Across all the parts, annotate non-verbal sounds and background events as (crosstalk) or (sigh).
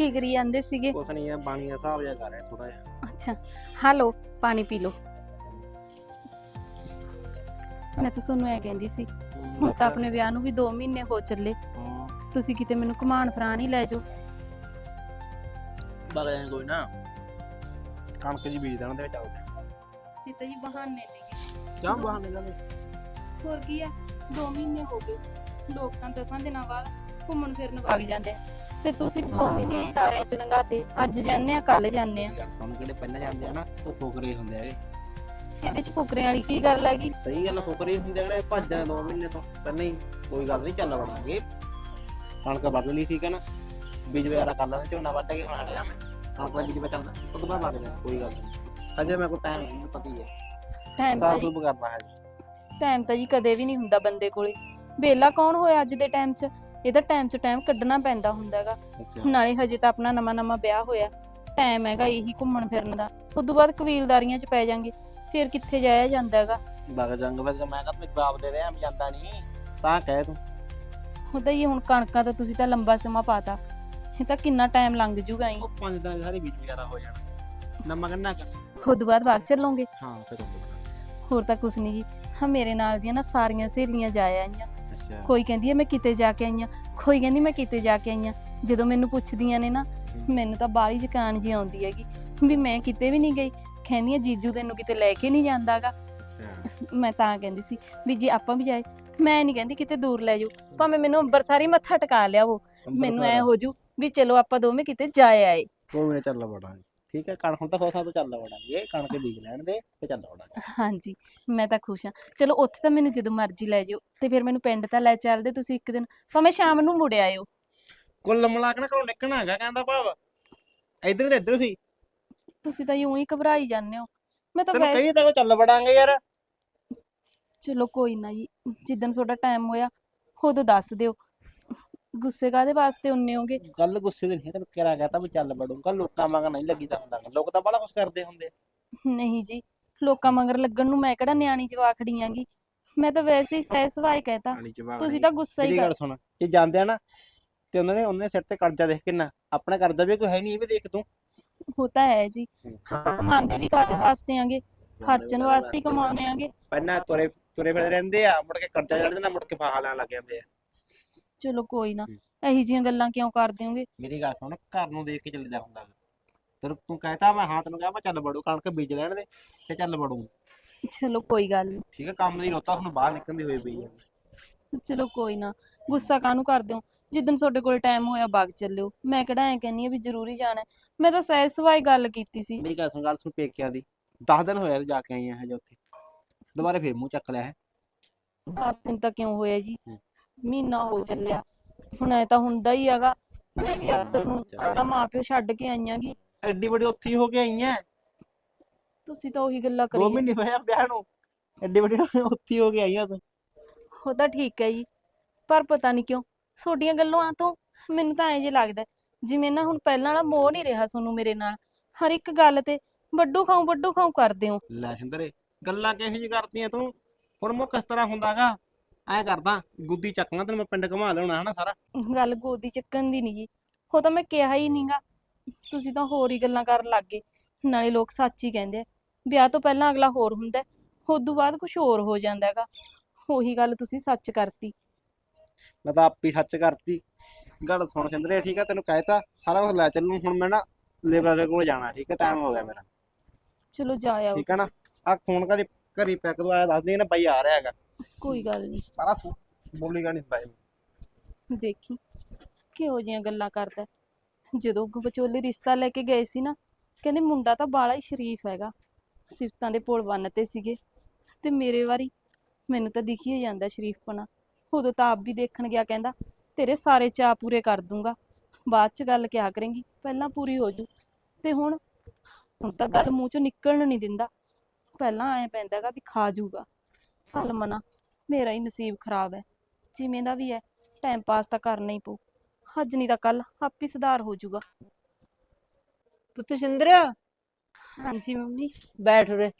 ਕੀ ਕਰੀ ਜਾਂਦੇ ਸੀਗੇ? ਕੁਛ ਨਹੀਂ ਆ ਬਾਣੀ ਦਾ ਹਿਸਾਬ ਜਿਹਾ ਕਰ ਰਿਹਾ ਥੋੜਾ ਜਿਹਾ। ਅੱਛਾ ਹਾਲੋ ਪਾਣੀ ਪੀ ਲਓ। ਮੈਂ ਤਾਂ ਤੁਹਾਨੂੰ ਇਹ ਕਹਿੰਦੀ ਸੀ ਹੁਣ ਤਾਂ ਆਪਣੇ ਵਿਆਹ ਨੂੰ ਵੀ 2 ਮਹੀਨੇ ਹੋ ਚੱਲੇ। ਹਾਂ। ਤੁਸੀਂ ਕਿਤੇ ਮੈਨੂੰ ਘੁਮਾਣ ਫਰਾਣ ਹੀ ਲੈ ਜਾਓ। ਬਗ ਜਾਏ ਕੋਈ ਨਾ। ਕਣਕ ਜੀ ਬੀਜ ਦੇਣ ਦੇ ਚੱਲਦੇ ਇਹ ਤਾਂ ਜੀ ਬਹਾਨੇ ਨੇਗੇ ਕਿਆ ਬਹਾਨੇ ਨਾਲ ਹੋਰ ਕੀ ਆ 2 ਮਹੀਨੇ ਹੋ ਗਏ। ਲੋਕਾਂ ਦਸਾਂ ਦਿਨਾਂ ਬਾਅਦ ਘੁੰਮਣ ਫਿਰਨ ਵਗ ਜਾਂਦੇ ਆ। ਤੇ ਤੁਸੀਂ 2 ਮਹੀਨੇ ਤਾਰੇ ਚ ਲੰਘਾਤੇ ਅੱਜ ਜਾਂਦੇ ਆ ਕੱਲ ਜਾਂਦੇ ਆ। ਸਾਨੂੰ ਕਿਹੜੇ ਪਹਿਲਾਂ ਜਾਂਦੇ ਆ ਨਾ ਉਹ ਫੋਕਰੇ ਹੁੰਦੇ ਹੈਗੇ ਇਹਦੇ ਚ ਫੁਕਰੇ ਵਾਲੀ ਕੀ ਗੱਲ ਹੈਗੀ ਸਹੀ ਗੱਲ ਫੋਕਰੇ ਹੁੰਦੇ ਜਿਹੜੇ ਭੱਜਾਂ ਦੋ ਮਹੀਨੇ ਤੋਂ। ਪਹਿਲਾਂ ਹੀ ਕੋਈ ਗੱਲ ਨਹੀਂ ਚੱਲ ਵੜਾਂਗੇ ਕਣਕ ਵੱਢ ਲਈ ਠੀਕ ਹੈ ਨਾ? ਬੀਜ ਵਗੈਰਾ ਕਰ ਲਾਂਗੇ ਝੋਨਾ ਵੱਢ ਕੇ ਖਾਣਾ ਲਿਆ। ਦਾ ਬੀਜ ਬਚਾਉਂਦਾ ਉਹ ਤੋਂ ਬਾਅਦ ਲੱਗ ਜਾਣਾ ਕੋਈ ਗੱਲ ਨਹੀਂ। ਅਜੇ ਮੈਂ ਕੋਈ ਟਾਈਮ ਨਹੀਂ ਪਤਾ ਹੀ ਹੈ ਟਾਈਮ ਸਾਫ਼ ਸੁਭ ਕਰਨਾ ਹੈ। ਟਾਈਮ ਤਾਂ ਜੀ ਕਦੇ ਵੀ ਨਹੀਂ ਹੁੰਦਾ ਬੰਦੇ ਕੋਲੇ। ਵੇਲਾ ਕੌਣ ਹੋਇਆ ਅੱਜ ਦੇ ਟਾਈਮ 'ਚ? ਇਹ ਤਾਂ ਟਾਈਮ 'ਚ ਟਾਈਮ ਕੱਢਣਾ ਪੈਂਦਾ ਹੁੰਦਾ ਹੈਗਾ। ਨਾਲੇ ਹਜੇ ਤਾਂ ਆਪਣਾ ਨਵਾਂ ਨਵਾਂ ਵਿਆਹ ਹੋਇਆ। ਟਾਈਮ ਹੈਗਾ ਇਹੀ ਘੁੰਮਣ ਫਿਰਨ ਦਾ। ਉਸ ਤੋਂ ਬਾਅਦ ਕਬੀਲਦਾਰੀਆਂ 'ਚ ਪੈ ਜਾਾਂਗੇ। ਫਿਰ ਕਿੱਥੇ ਜਾਇਆ ਜਾਂਦਾ ਹੈਗਾ। ਬਗ ਜੰਗ ਵਿੱਚ ਮੈਂ ਕਹਿੰਦਾ ਜਵਾਬ ਦੇ ਰਿਹਾ ਮੈਂ ਜਾਂਦਾ ਨਹੀਂ। ਤਾਂ ਕਹਿ ਤੂੰ। ਉਹਦਾ ਹੀ ਹੁਣ ਕਣਕਾਂ ਤਾਂ ਤੁਸੀਂ ਤਾਂ ਲੰਬਾ ਸਮਾਂ ਪਾਤਾ। ਇਹ ਤਾਂ ਕਿੰਨਾ ਟਾਈਮ ਲੰਘ ਜੂਗਾ ਹੀ ਉਹ ਪੰਜ ਦਿਨ ਸਾਰੇ ਬੀਜ ਵਗੈਰਾ ਹੋ ਜਾਣਾ। ਨਮਾ ਕੰਨਾ ਖੁਦ ਬਾਅਦ ਬਾਗ ਚੱਲੋਗੇ। ਹਾਂ ਫਿਰ ਹੋਰ ਤਾਂ ਕੁਛ ਨਹੀਂ ਜੀ। ਹਾਂ ਮੇਰੇ ਨਾਲ ਦੀਆਂ ਨਾ ਸਾਰੀਆਂ ਸਹੇਲੀਆਂ ਜਾ ਆਈਆਂ। ਅੱਛਾ। ਕੋਈ ਕਹਿੰਦੀ ਹੈ ਮੈਂ ਕਿਤੇ ਜਾ ਕੇ ਆਈਆਂ ਕੋਈ ਕਹਿੰਦੀ ਮੈਂ ਕਿਤੇ ਜਾ ਕੇ ਆਈਆਂ ਜਦੋਂ ਮੈਨੂੰ ਪੁੱਛਦੀਆਂ ਨੇ ਨਾ ਮੈਨੂੰ ਤਾਂ ਬਾਹਲੀ ਜ਼ੁਕਾਨ ਜੀ ਆਉਂਦੀ ਹੈਗੀ ਵੀ ਮੈਂ ਕਿਤੇ ਵੀ ਨਹੀਂ ਗਈ। ਕਹਿੰਦੀ ਆ ਜੀਜੂ ਤੈਨੂੰ ਕਿਤੇ ਲੈ ਕੇ ਨਹੀਂ ਜਾਂਦਾਗਾ। ਮੈਂ ਤਾਂ ਕਹਿੰਦੀ ਸੀ ਵੀ ਜੇ ਆਪਾਂ ਵੀ ਜਾਏ ਮੈਂ ਨਹੀਂ ਕਹਿੰਦੀ ਕਿਤੇ ਦੂਰ ਲੈ ਜਾਓ। ਭਾਵੇਂ ਮੈਨੂੰ ਅੰਬਰਸਰੀ ਮੱਥਾ ਟਿਕਾ ਲਿਆਵੋ ਮੈਨੂੰ ਐ ਹੋ ਜੂ ਵੀ ਚਲੋ ਆਪਾਂ ਦੋਵੇਂ ਕਿਤੇ ਜਾ ਆਏ। ਕੋਈ ਨਾ ਚੱਲ ਵੜਾਂਗੇ। ਠੀਕ ਹੈ ਕਣ ਹੁਣ ਤਾਂ ਹੋ ਸਕਦਾ ਚੱਲ ਵੜਾਂਗੇ ਕਣਕ ਬੀਜ ਲੈਣ ਦੇ ਤੇ ਚੱਲ ਵੜਾਂਗੇ ਹਾਂਜੀ ਮੈਂ ਤਾਂ ਖੁਸ਼ ਹਾਂ। ਚਲੋ ਉੱਥੇ ਤਾਂ ਮੈਨੂੰ ਜਦੋਂ ਮਰਜ਼ੀ ਲੈ ਜਾਓ ਤੇ ਫਿਰ ਮੈਨੂੰ ਪਿੰਡ ਤਾਂ ਲੈ ਚੱਲਦੇ ਤੁਸੀਂ ਇੱਕ ਦਿਨ ਭਾਵੇਂ ਸ਼ਾਮ ਨੂੰ ਮੁੜ ਆਇਓ। ਕੁੱਲ ਮਿਲਾ ਕੇ ਨਾ ਘਰੋਂ ਨਿਕਲਣਾ ਹੈਗਾ ਕਹਿੰਦਾ ਭਾਵ। ਇੱਧਰ ਤੇ ਇੱਧਰ ਸੀ। ਤੁਸੀਂ ਤਾਂ ਯੂੰ ਹੀ ਘਬਰਾਈ ਜਾਂਦੇ ਹੋ। ਮੈਂ ਤਾਂ ਤੈਨੂੰ ਕਹੀ ਤਾਂ ਚੱਲ ਵੜਾਂਗੇ ਯਾਰ। ਚਲੋ ਕੋਈ ਨਾ ਜੀ ਜਿੱਦਣ ਤੁਹਾਡਾ ਟਾਈਮ ਹੋਇਆ ਉਦੋਂ ਦੱਸ ਦਿਓ। ਗੁੱਸੇ ਕਾਦੇ ਵਾਸਤੇ ਹੁੰਨੇ ਹੋਗੇ? ਗੱਲ ਗੁੱਸੇ ਦੀ ਨਹੀਂ ਤੈਨੂੰ ਕਿਹੜਾ ਕਹਤਾ ਵੀ ਚੱਲ ਵੜੂੰਗਾ ਲੋਕਾਂ ਵਾਂਗ ਨਹੀਂ ਲੱਗੀਦਾ ਹੁੰਦਾ ਲੋਕ ਤਾਂ ਬੜਾ ਕੁਝ ਕਰਦੇ ਹੁੰਦੇ ਆ। ਨਹੀਂ ਜੀ ਲੋਕਾਂ ਮਗਰ ਲੱਗਣ ਨੂੰ ਮੈਂ ਕਿਹੜਾ ਨਿਆਣੀ ਜਵਾਖੜੀ ਆਂਗੀ ਮੈਂ ਤਾਂ ਵੈਸੇ ਹੀ ਸਹਿ ਸਵਾਈ ਕਹਿਤਾ। ਤੁਸੀਂ ਤਾਂ ਗੁੱਸਾ ਹੀ ਮੇਰੀ ਕਰ ਗੱਲ ਸੁਣ ਜੇ ਜਾਂਦੇ ਆ ਨਾ ਤੇ ਉਹਨਾਂ ਨੇ ਉਹਨੇ ਸਿਰ ਤੇ ਕਰਜ਼ਾ ਦੇਖ ਕਿੰਨਾ ਆਪਣਾ ਕਰਜ਼ਾ ਵੀ ਕੋਈ ਹੈ ਨਹੀਂ ਇਹ ਵੀ ਦੇਖ ਤੂੰ। ਹੋਤਾ ਹੈ ਜੀ। ਕਮਾਉਂਦੇ ਵੀ ਕਾਹਦੇ ਵਾਸਤੇ ਆਂਗੇ? ਖਰਚਣ ਵਾਸਤੇ ਹੀ ਕਮਾਉਂਦੇ ਆਂਗੇ। ਪਹਿਲਾਂ ਤੁਰੇ ਤੁਰੇ ਫਿਰਦੇ ਰਹਿੰਦੇ ਆ ਮੁੜ ਕੇ ਕਰਜ਼ਾ ਚੜ ਜਾਂਦਾ ਮੁੜ ਕੇ ਫਾਹਾ ਲੈਣ ਲੱਗ ਜਾਂਦੇ ਆ। ਚਲੋ ਕੋਈ ਨਾ ਹੂੰ। ਇਹੀ ਜੀਆਂ ਗੱਲਾਂ ਕਿਉਂ ਕਰਦੇ ਹੋਗੇ? ਮੇਰੀ ਗੱਲ ਸੁਣ ਘਰ ਨੂੰ ਦੇਖ ਕੇ ਚੱਲੀਦਾ ਹੁੰਦਾ। ਤੈਨੂੰ ਤੂੰ ਕਹਿਤਾ ਮੈਂ ਹਾਂ ਤੈਨੂੰ ਕਿਹਾ ਮੈਂ ਚੱਲ ਵੜੂ ਕਣਕ ਬੀਜ ਲੈਣ ਦੇ ਤੇ ਚੱਲ ਵੜੂ। ਚਲੋ ਕੋਈ ਗੱਲ ਨਹੀਂ ਠੀਕ ਹੈ ਕੰਮ ਦੀ ਰੋਤਾ ਤੁਹਾਨੂੰ ਬਾਹਰ ਨਿਕਲਣ ਦੀ ਹੋਈ ਪਈ ਆ। ਚਲੋ ਕੋਈ ਨਾ ਗੁੱਸਾ ਕਾਹਨੂੰ ਕਰਦੇ ਹੋ? ਜਿੱਦਣ ਤੁਹਾਡੇ ਕੋਲ ਟਾਈਮ ਹੋਇਆ ਬਾਗ ਚੱਲਿਓ। ਮੈਂ ਕਿਹੜਾ ਐ ਕਹਿੰਨੀ ਆ ਵੀ ਜ਼ਰੂਰੀ ਜਾਣਾ ਹੈ। ਮੈਂ ਤਾਂ ਸਹਿ ਸਵਾਈ ਗੱਲ ਕੀਤੀ ਸੀ। ਮੇਰੀ ਗੱਲ ਸੁਣ ਗੱਲ ਸੁਣ ਪੇਕਿਆਂ ਦੀ। 10 ਦਿਨ ਹੋਇਆ ਜਾ ਕੇ ਆਈ ਆ ਹਜੇ ਉੱਥੇ। ਦੁਬਾਰੇ ਫੇਰ ਮੂੰਹ ਚੱਕ ਲਿਆ ਹੈ। ਦਸ ਦਿਨ ਤਾਂ ਕਿਉਂ ਹੋਇਆ ਜੀ? ਹੂੰ। ਮਹੀਨਾ ਹੋ ਚੱਲਿਆ। ਹੁਣ ਐ ਤਾਂ ਹੁੰਦਾ ਹੀ ਹੈਗਾ। ਮੈਂ ਵੀ ਅਕਸਰ ਨੂੰ ਆਪਣਾ ਮਾਪਿਓ ਛੱਡ ਕੇ ਆਈਆਂ ਗੀ ਐਡੀ ਵੱਡੀ ਉੱਥੇ ਹੀ ਕੇ ਆਈ ਆ ਤੁਸੀਂ ਤਾਂ ਉਹੀ ਗੱਲਾਂ ਦੋ ਕਰੀ ਮਹੀਨੇ ਹੋਇਆ ਵਿਆਹ ਨੂੰ। ਐਡੀ ਵੱਡੀ ਉੱਥੇ ਹੀ ਕੇ ਆਈ ਆ ਤੂੰ। ਉਹ ਤਾਂ ਠੀਕ ਹੈ ਜੀ। ਪਰ ਪਤਾ ਨਹੀਂ ਕਿਉਂ ਤੁਹਾਡੀਆਂ ਗੱਲਾਂ ਤੋਂ ਮੈਨੂੰ ਤਾਂ ਐਂ ਜੇ ਲੱਗਦਾ ਹੈ, ਜਿਵੇਂ ਨਾ ਹੁਣ ਪਹਿਲਾਂ ਵਾਲਾ ਮੋਹ ਨਹੀਂ ਰਿਹਾ ਤੁਹਾਨੂੰ ਮੇਰੇ ਨਾਲ। ਹਰ ਇੱਕ ਗੱਲ ਤੇ ਵੱਡੂ ਖਾਉ ਵੱਡੂ ਖਾਉ ਕਰਦੇ ਹੋ। ਲੈ ਸਿੰਦਰੇ ਗੱਲਾਂ ਕਿਹੋ ਜਿਹੀ ਕਰਦੀਆਂ ਤੂੰ? ਹੁਣ ਮੈਂ ਕਿਸ ਤਰ੍ਹਾਂ ਹੁੰਦਾਗਾ? ਐ ਕਰਦਾ ਗੁੱਦੀ ਚੱਕਣਾ ਤੈਨੂੰ ਮੈਂ ਪਿੰਡ ਘੁਮਾ ਲਿਆਉਣਾ ਹਨਾ ਸਾਰਾ। ਗੱਲ ਗੋਦੀ ਚੱਕਣ ਦੀ ਨਹੀਂ ਜੀ ਉਹ ਤਾਂ ਮੈਂ ਕਿਹਾ ਹੀ ਨਹੀਂਗਾ ਤੁਸੀਂ ਤਾਂ ਹੋਰ ਹੀ ਗੱਲਾਂ ਕਰਨ ਲੱਗ ਗਏ। ਨਾਲੇ ਲੋਕ ਸੱਚ ਹੀ ਕਹਿੰਦੇ ਆ। ਵਿਆਹ ਤੋਂ ਪਹਿਲਾਂ ਅਗਲਾ ਹੋਰ ਹੁੰਦਾ ਹੈ, ਉਦੋਂ ਬਾਅਦ ਕੁਝ ਹੋਰ ਹੋ ਜਾਂਦਾ ਹੈਗਾ। ਉਹੀ ਗੱਲ ਤੁਸੀਂ ਸੱਚ ਕਰਤੀ। ਮੈਂ ਤਾਂ ਆਪੀ ਸੱਚ ਕਰਤੀ। ਗੱਲ ਸੁਣ ਸਿੰਦਰੇ ਠੀਕ ਆ ਤੈਨੂੰ ਕਹਿਤਾ। ਸਾਰਾ ਕੁਝ ਲੈ ਚੱਲੂ। ਹੁਣ ਮੈਂ ਨਾ ਲੇਬਰ ਦੇ ਕੋਲ ਜਾਣਾ ਠੀਕ ਹੈ ਟਾਈਮ ਹੋ ਗਿਆ ਮੇਰਾ। ਚਲੋ ਜਾ ਆਓ। ਠੀਕ ਹੈ ਨਾ? ਆ ਫੋਨ ਕਰੀ ਘਰੀ ਪੈਕ ਤੋਂ ਆਇਆ ਦੱਸ ਦੇ ਨਾ ਬਾਈ ਆ ਰਿਹਾ ਹੈਗਾ। ਕੋਈ ਗੱਲ ਨਹੀਂ ਸਾਰਾ ਸੂ ਬੋਲੀਗਾ ਨਹੀਂ ਇਹ। ਦੇਖੀ ਕਿਹੋ ਜੀਆਂ ਗੱਲਾਂ ਕਰਦਾ ਹੈ। ਜਦੋਂ ਗ- ਵਿਚੋਲੇ ਰਿਸ਼ਤਾ ਲੈ ਕੇ ਗਏ ਸੀ ਨਾ ਕਹਿੰਦੇ ਮੁੰਡਾ ਤਾਂ ਬਾਲਾ ਹੀ ਸ਼ਰੀਫ ਹੈਗਾ। ਸਿਫਤਾਂ ਦੇ ਪੁਲ ਬੰਨ ਤੇ ਸੀਗੇ। ਤੇ ਮੇਰੇ ਵਾਰੀ ਮੈਨੂੰ ਤਾਂ ਦਿਖੀ ਹੀ ਜਾਂਦਾ ਸ਼ਰੀਫਪਣਾ। ਉਦੋਂ ਤਾਂ ਆਪ ਵੀ ਦੇਖਣ ਗਿਆ ਕਹਿੰਦਾ ਤੇਰੇ ਸਾਰੇ ਚਾਅ ਪੂਰੇ ਕਰ ਦੂੰਗਾ। ਬਾਅਦ ਚ ਗੱਲ ਕਿਆ ਕਰੇਂਗੀ? ਪਹਿਲਾਂ ਪੂਰੀ ਹੋ ਜੂ। ਤੇ ਹੁਣ ਹੁਣ ਤਾਂ ਗੱਲ ਮੂੰਹ ਚੋਂ ਨਿਕਲਣ ਨਹੀਂ ਦਿੰਦਾ। ਪਹਿਲਾਂ ਐ ਪੈਂਦਾਗਾ ਵੀ ਖਾ ਜੂਗਾ। ਚੱਲ ਮਨਾ ਮੇਰਾ ਹੀ ਨਸੀਬ ਖਰਾਬ ਹੈ। ਜਿਵੇਂ ਦਾ ਵੀ ਹੈ ਟਾਈਮ ਪਾਸ ਤਾਂ ਕਰਨਾ ਹੀ ਪਊ। ਅੱਜ ਨਹੀਂ ਤਾਂ ਕੱਲ ਆਪੇ ਸੁਧਾਰ ਹੋ ਜਾਊਗਾ। ਪੁੱਤ ਸਿੰਦਰਿਆ ਹਾਂਜੀ ਮੰਮੀ। ਬੈਠ ਉਰੇ।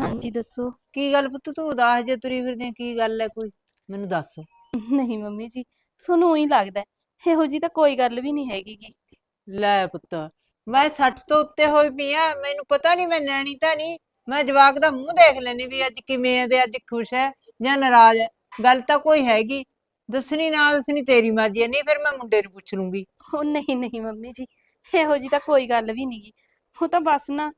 ਹਾਂਜੀ ਦੱਸੋ? ਕੀ ਗੱਲ ਪੁੱਤ ਤੂੰ ਉਦਾਸ ਜੇ ਤੁਰੀ ਫਿਰਦੀ ਆਂ, ਕੀ ਗੱਲ ਹੈ ਕੋਈ? ਮੈਨੂੰ ਦੱਸ। ਨਹੀਂ ਮੰਮੀ ਜੀ ਤੁਹਾਨੂੰ ਹੀ ਲੱਗਦਾ ਹੈ। ਇਹੋ ਜੀ ਤਾਂ ਕੋਈ ਗੱਲ ਵੀ ਨਹੀਂ ਹੈਗੀ ਗੀ। ਲੈ ਪੁੱਤ ਮੈਂ 60 ਤੋਂ ਉੱਤੇ ਹੋਈ ਪਈ ਆ ਮੈਨੂੰ ਪਤਾ ਨਹੀਂ ਮੈਂ ਨੈਣੀ ਤਾਂ ਨਹੀਂ ਮੈਂ ਜਵਾਕ ਦਾ ਮੂੰਹ ਦੇਖ ਲੈਣੀ ਵੀ ਅੱਜ ਕਿਵੇਂ ਹੈ ਤੇ ਅੱਜ ਖੁਸ਼ ਹੈ ਜਾਂ ਨਾਰਾਜ਼ ਹੈ। ਗੱਲ ਤਾਂ ਕੋਈ ਹੈਗੀ। ਦੱਸਣੀ ਨਾ ਦੱਸਣੀ ਤੇਰੀ ਮਰਜ਼ੀ ਹੈ ਨਹੀਂ ਫਿਰ ਮੈਂ ਮੁੰਡੇ ਨੂੰ ਪੁੱਛ ਲੂੰਗੀ। ਉਹ ਨਹੀਂ ਨਹੀਂ ਮੰਮੀ ਜੀ ਇਹੋ ਜੀ ਤਾਂ ਕੋਈ ਗੱਲ ਵੀ ਨਹੀਂਗੀ ਉਹ ਤਾਂ ਬਸ ਨਾ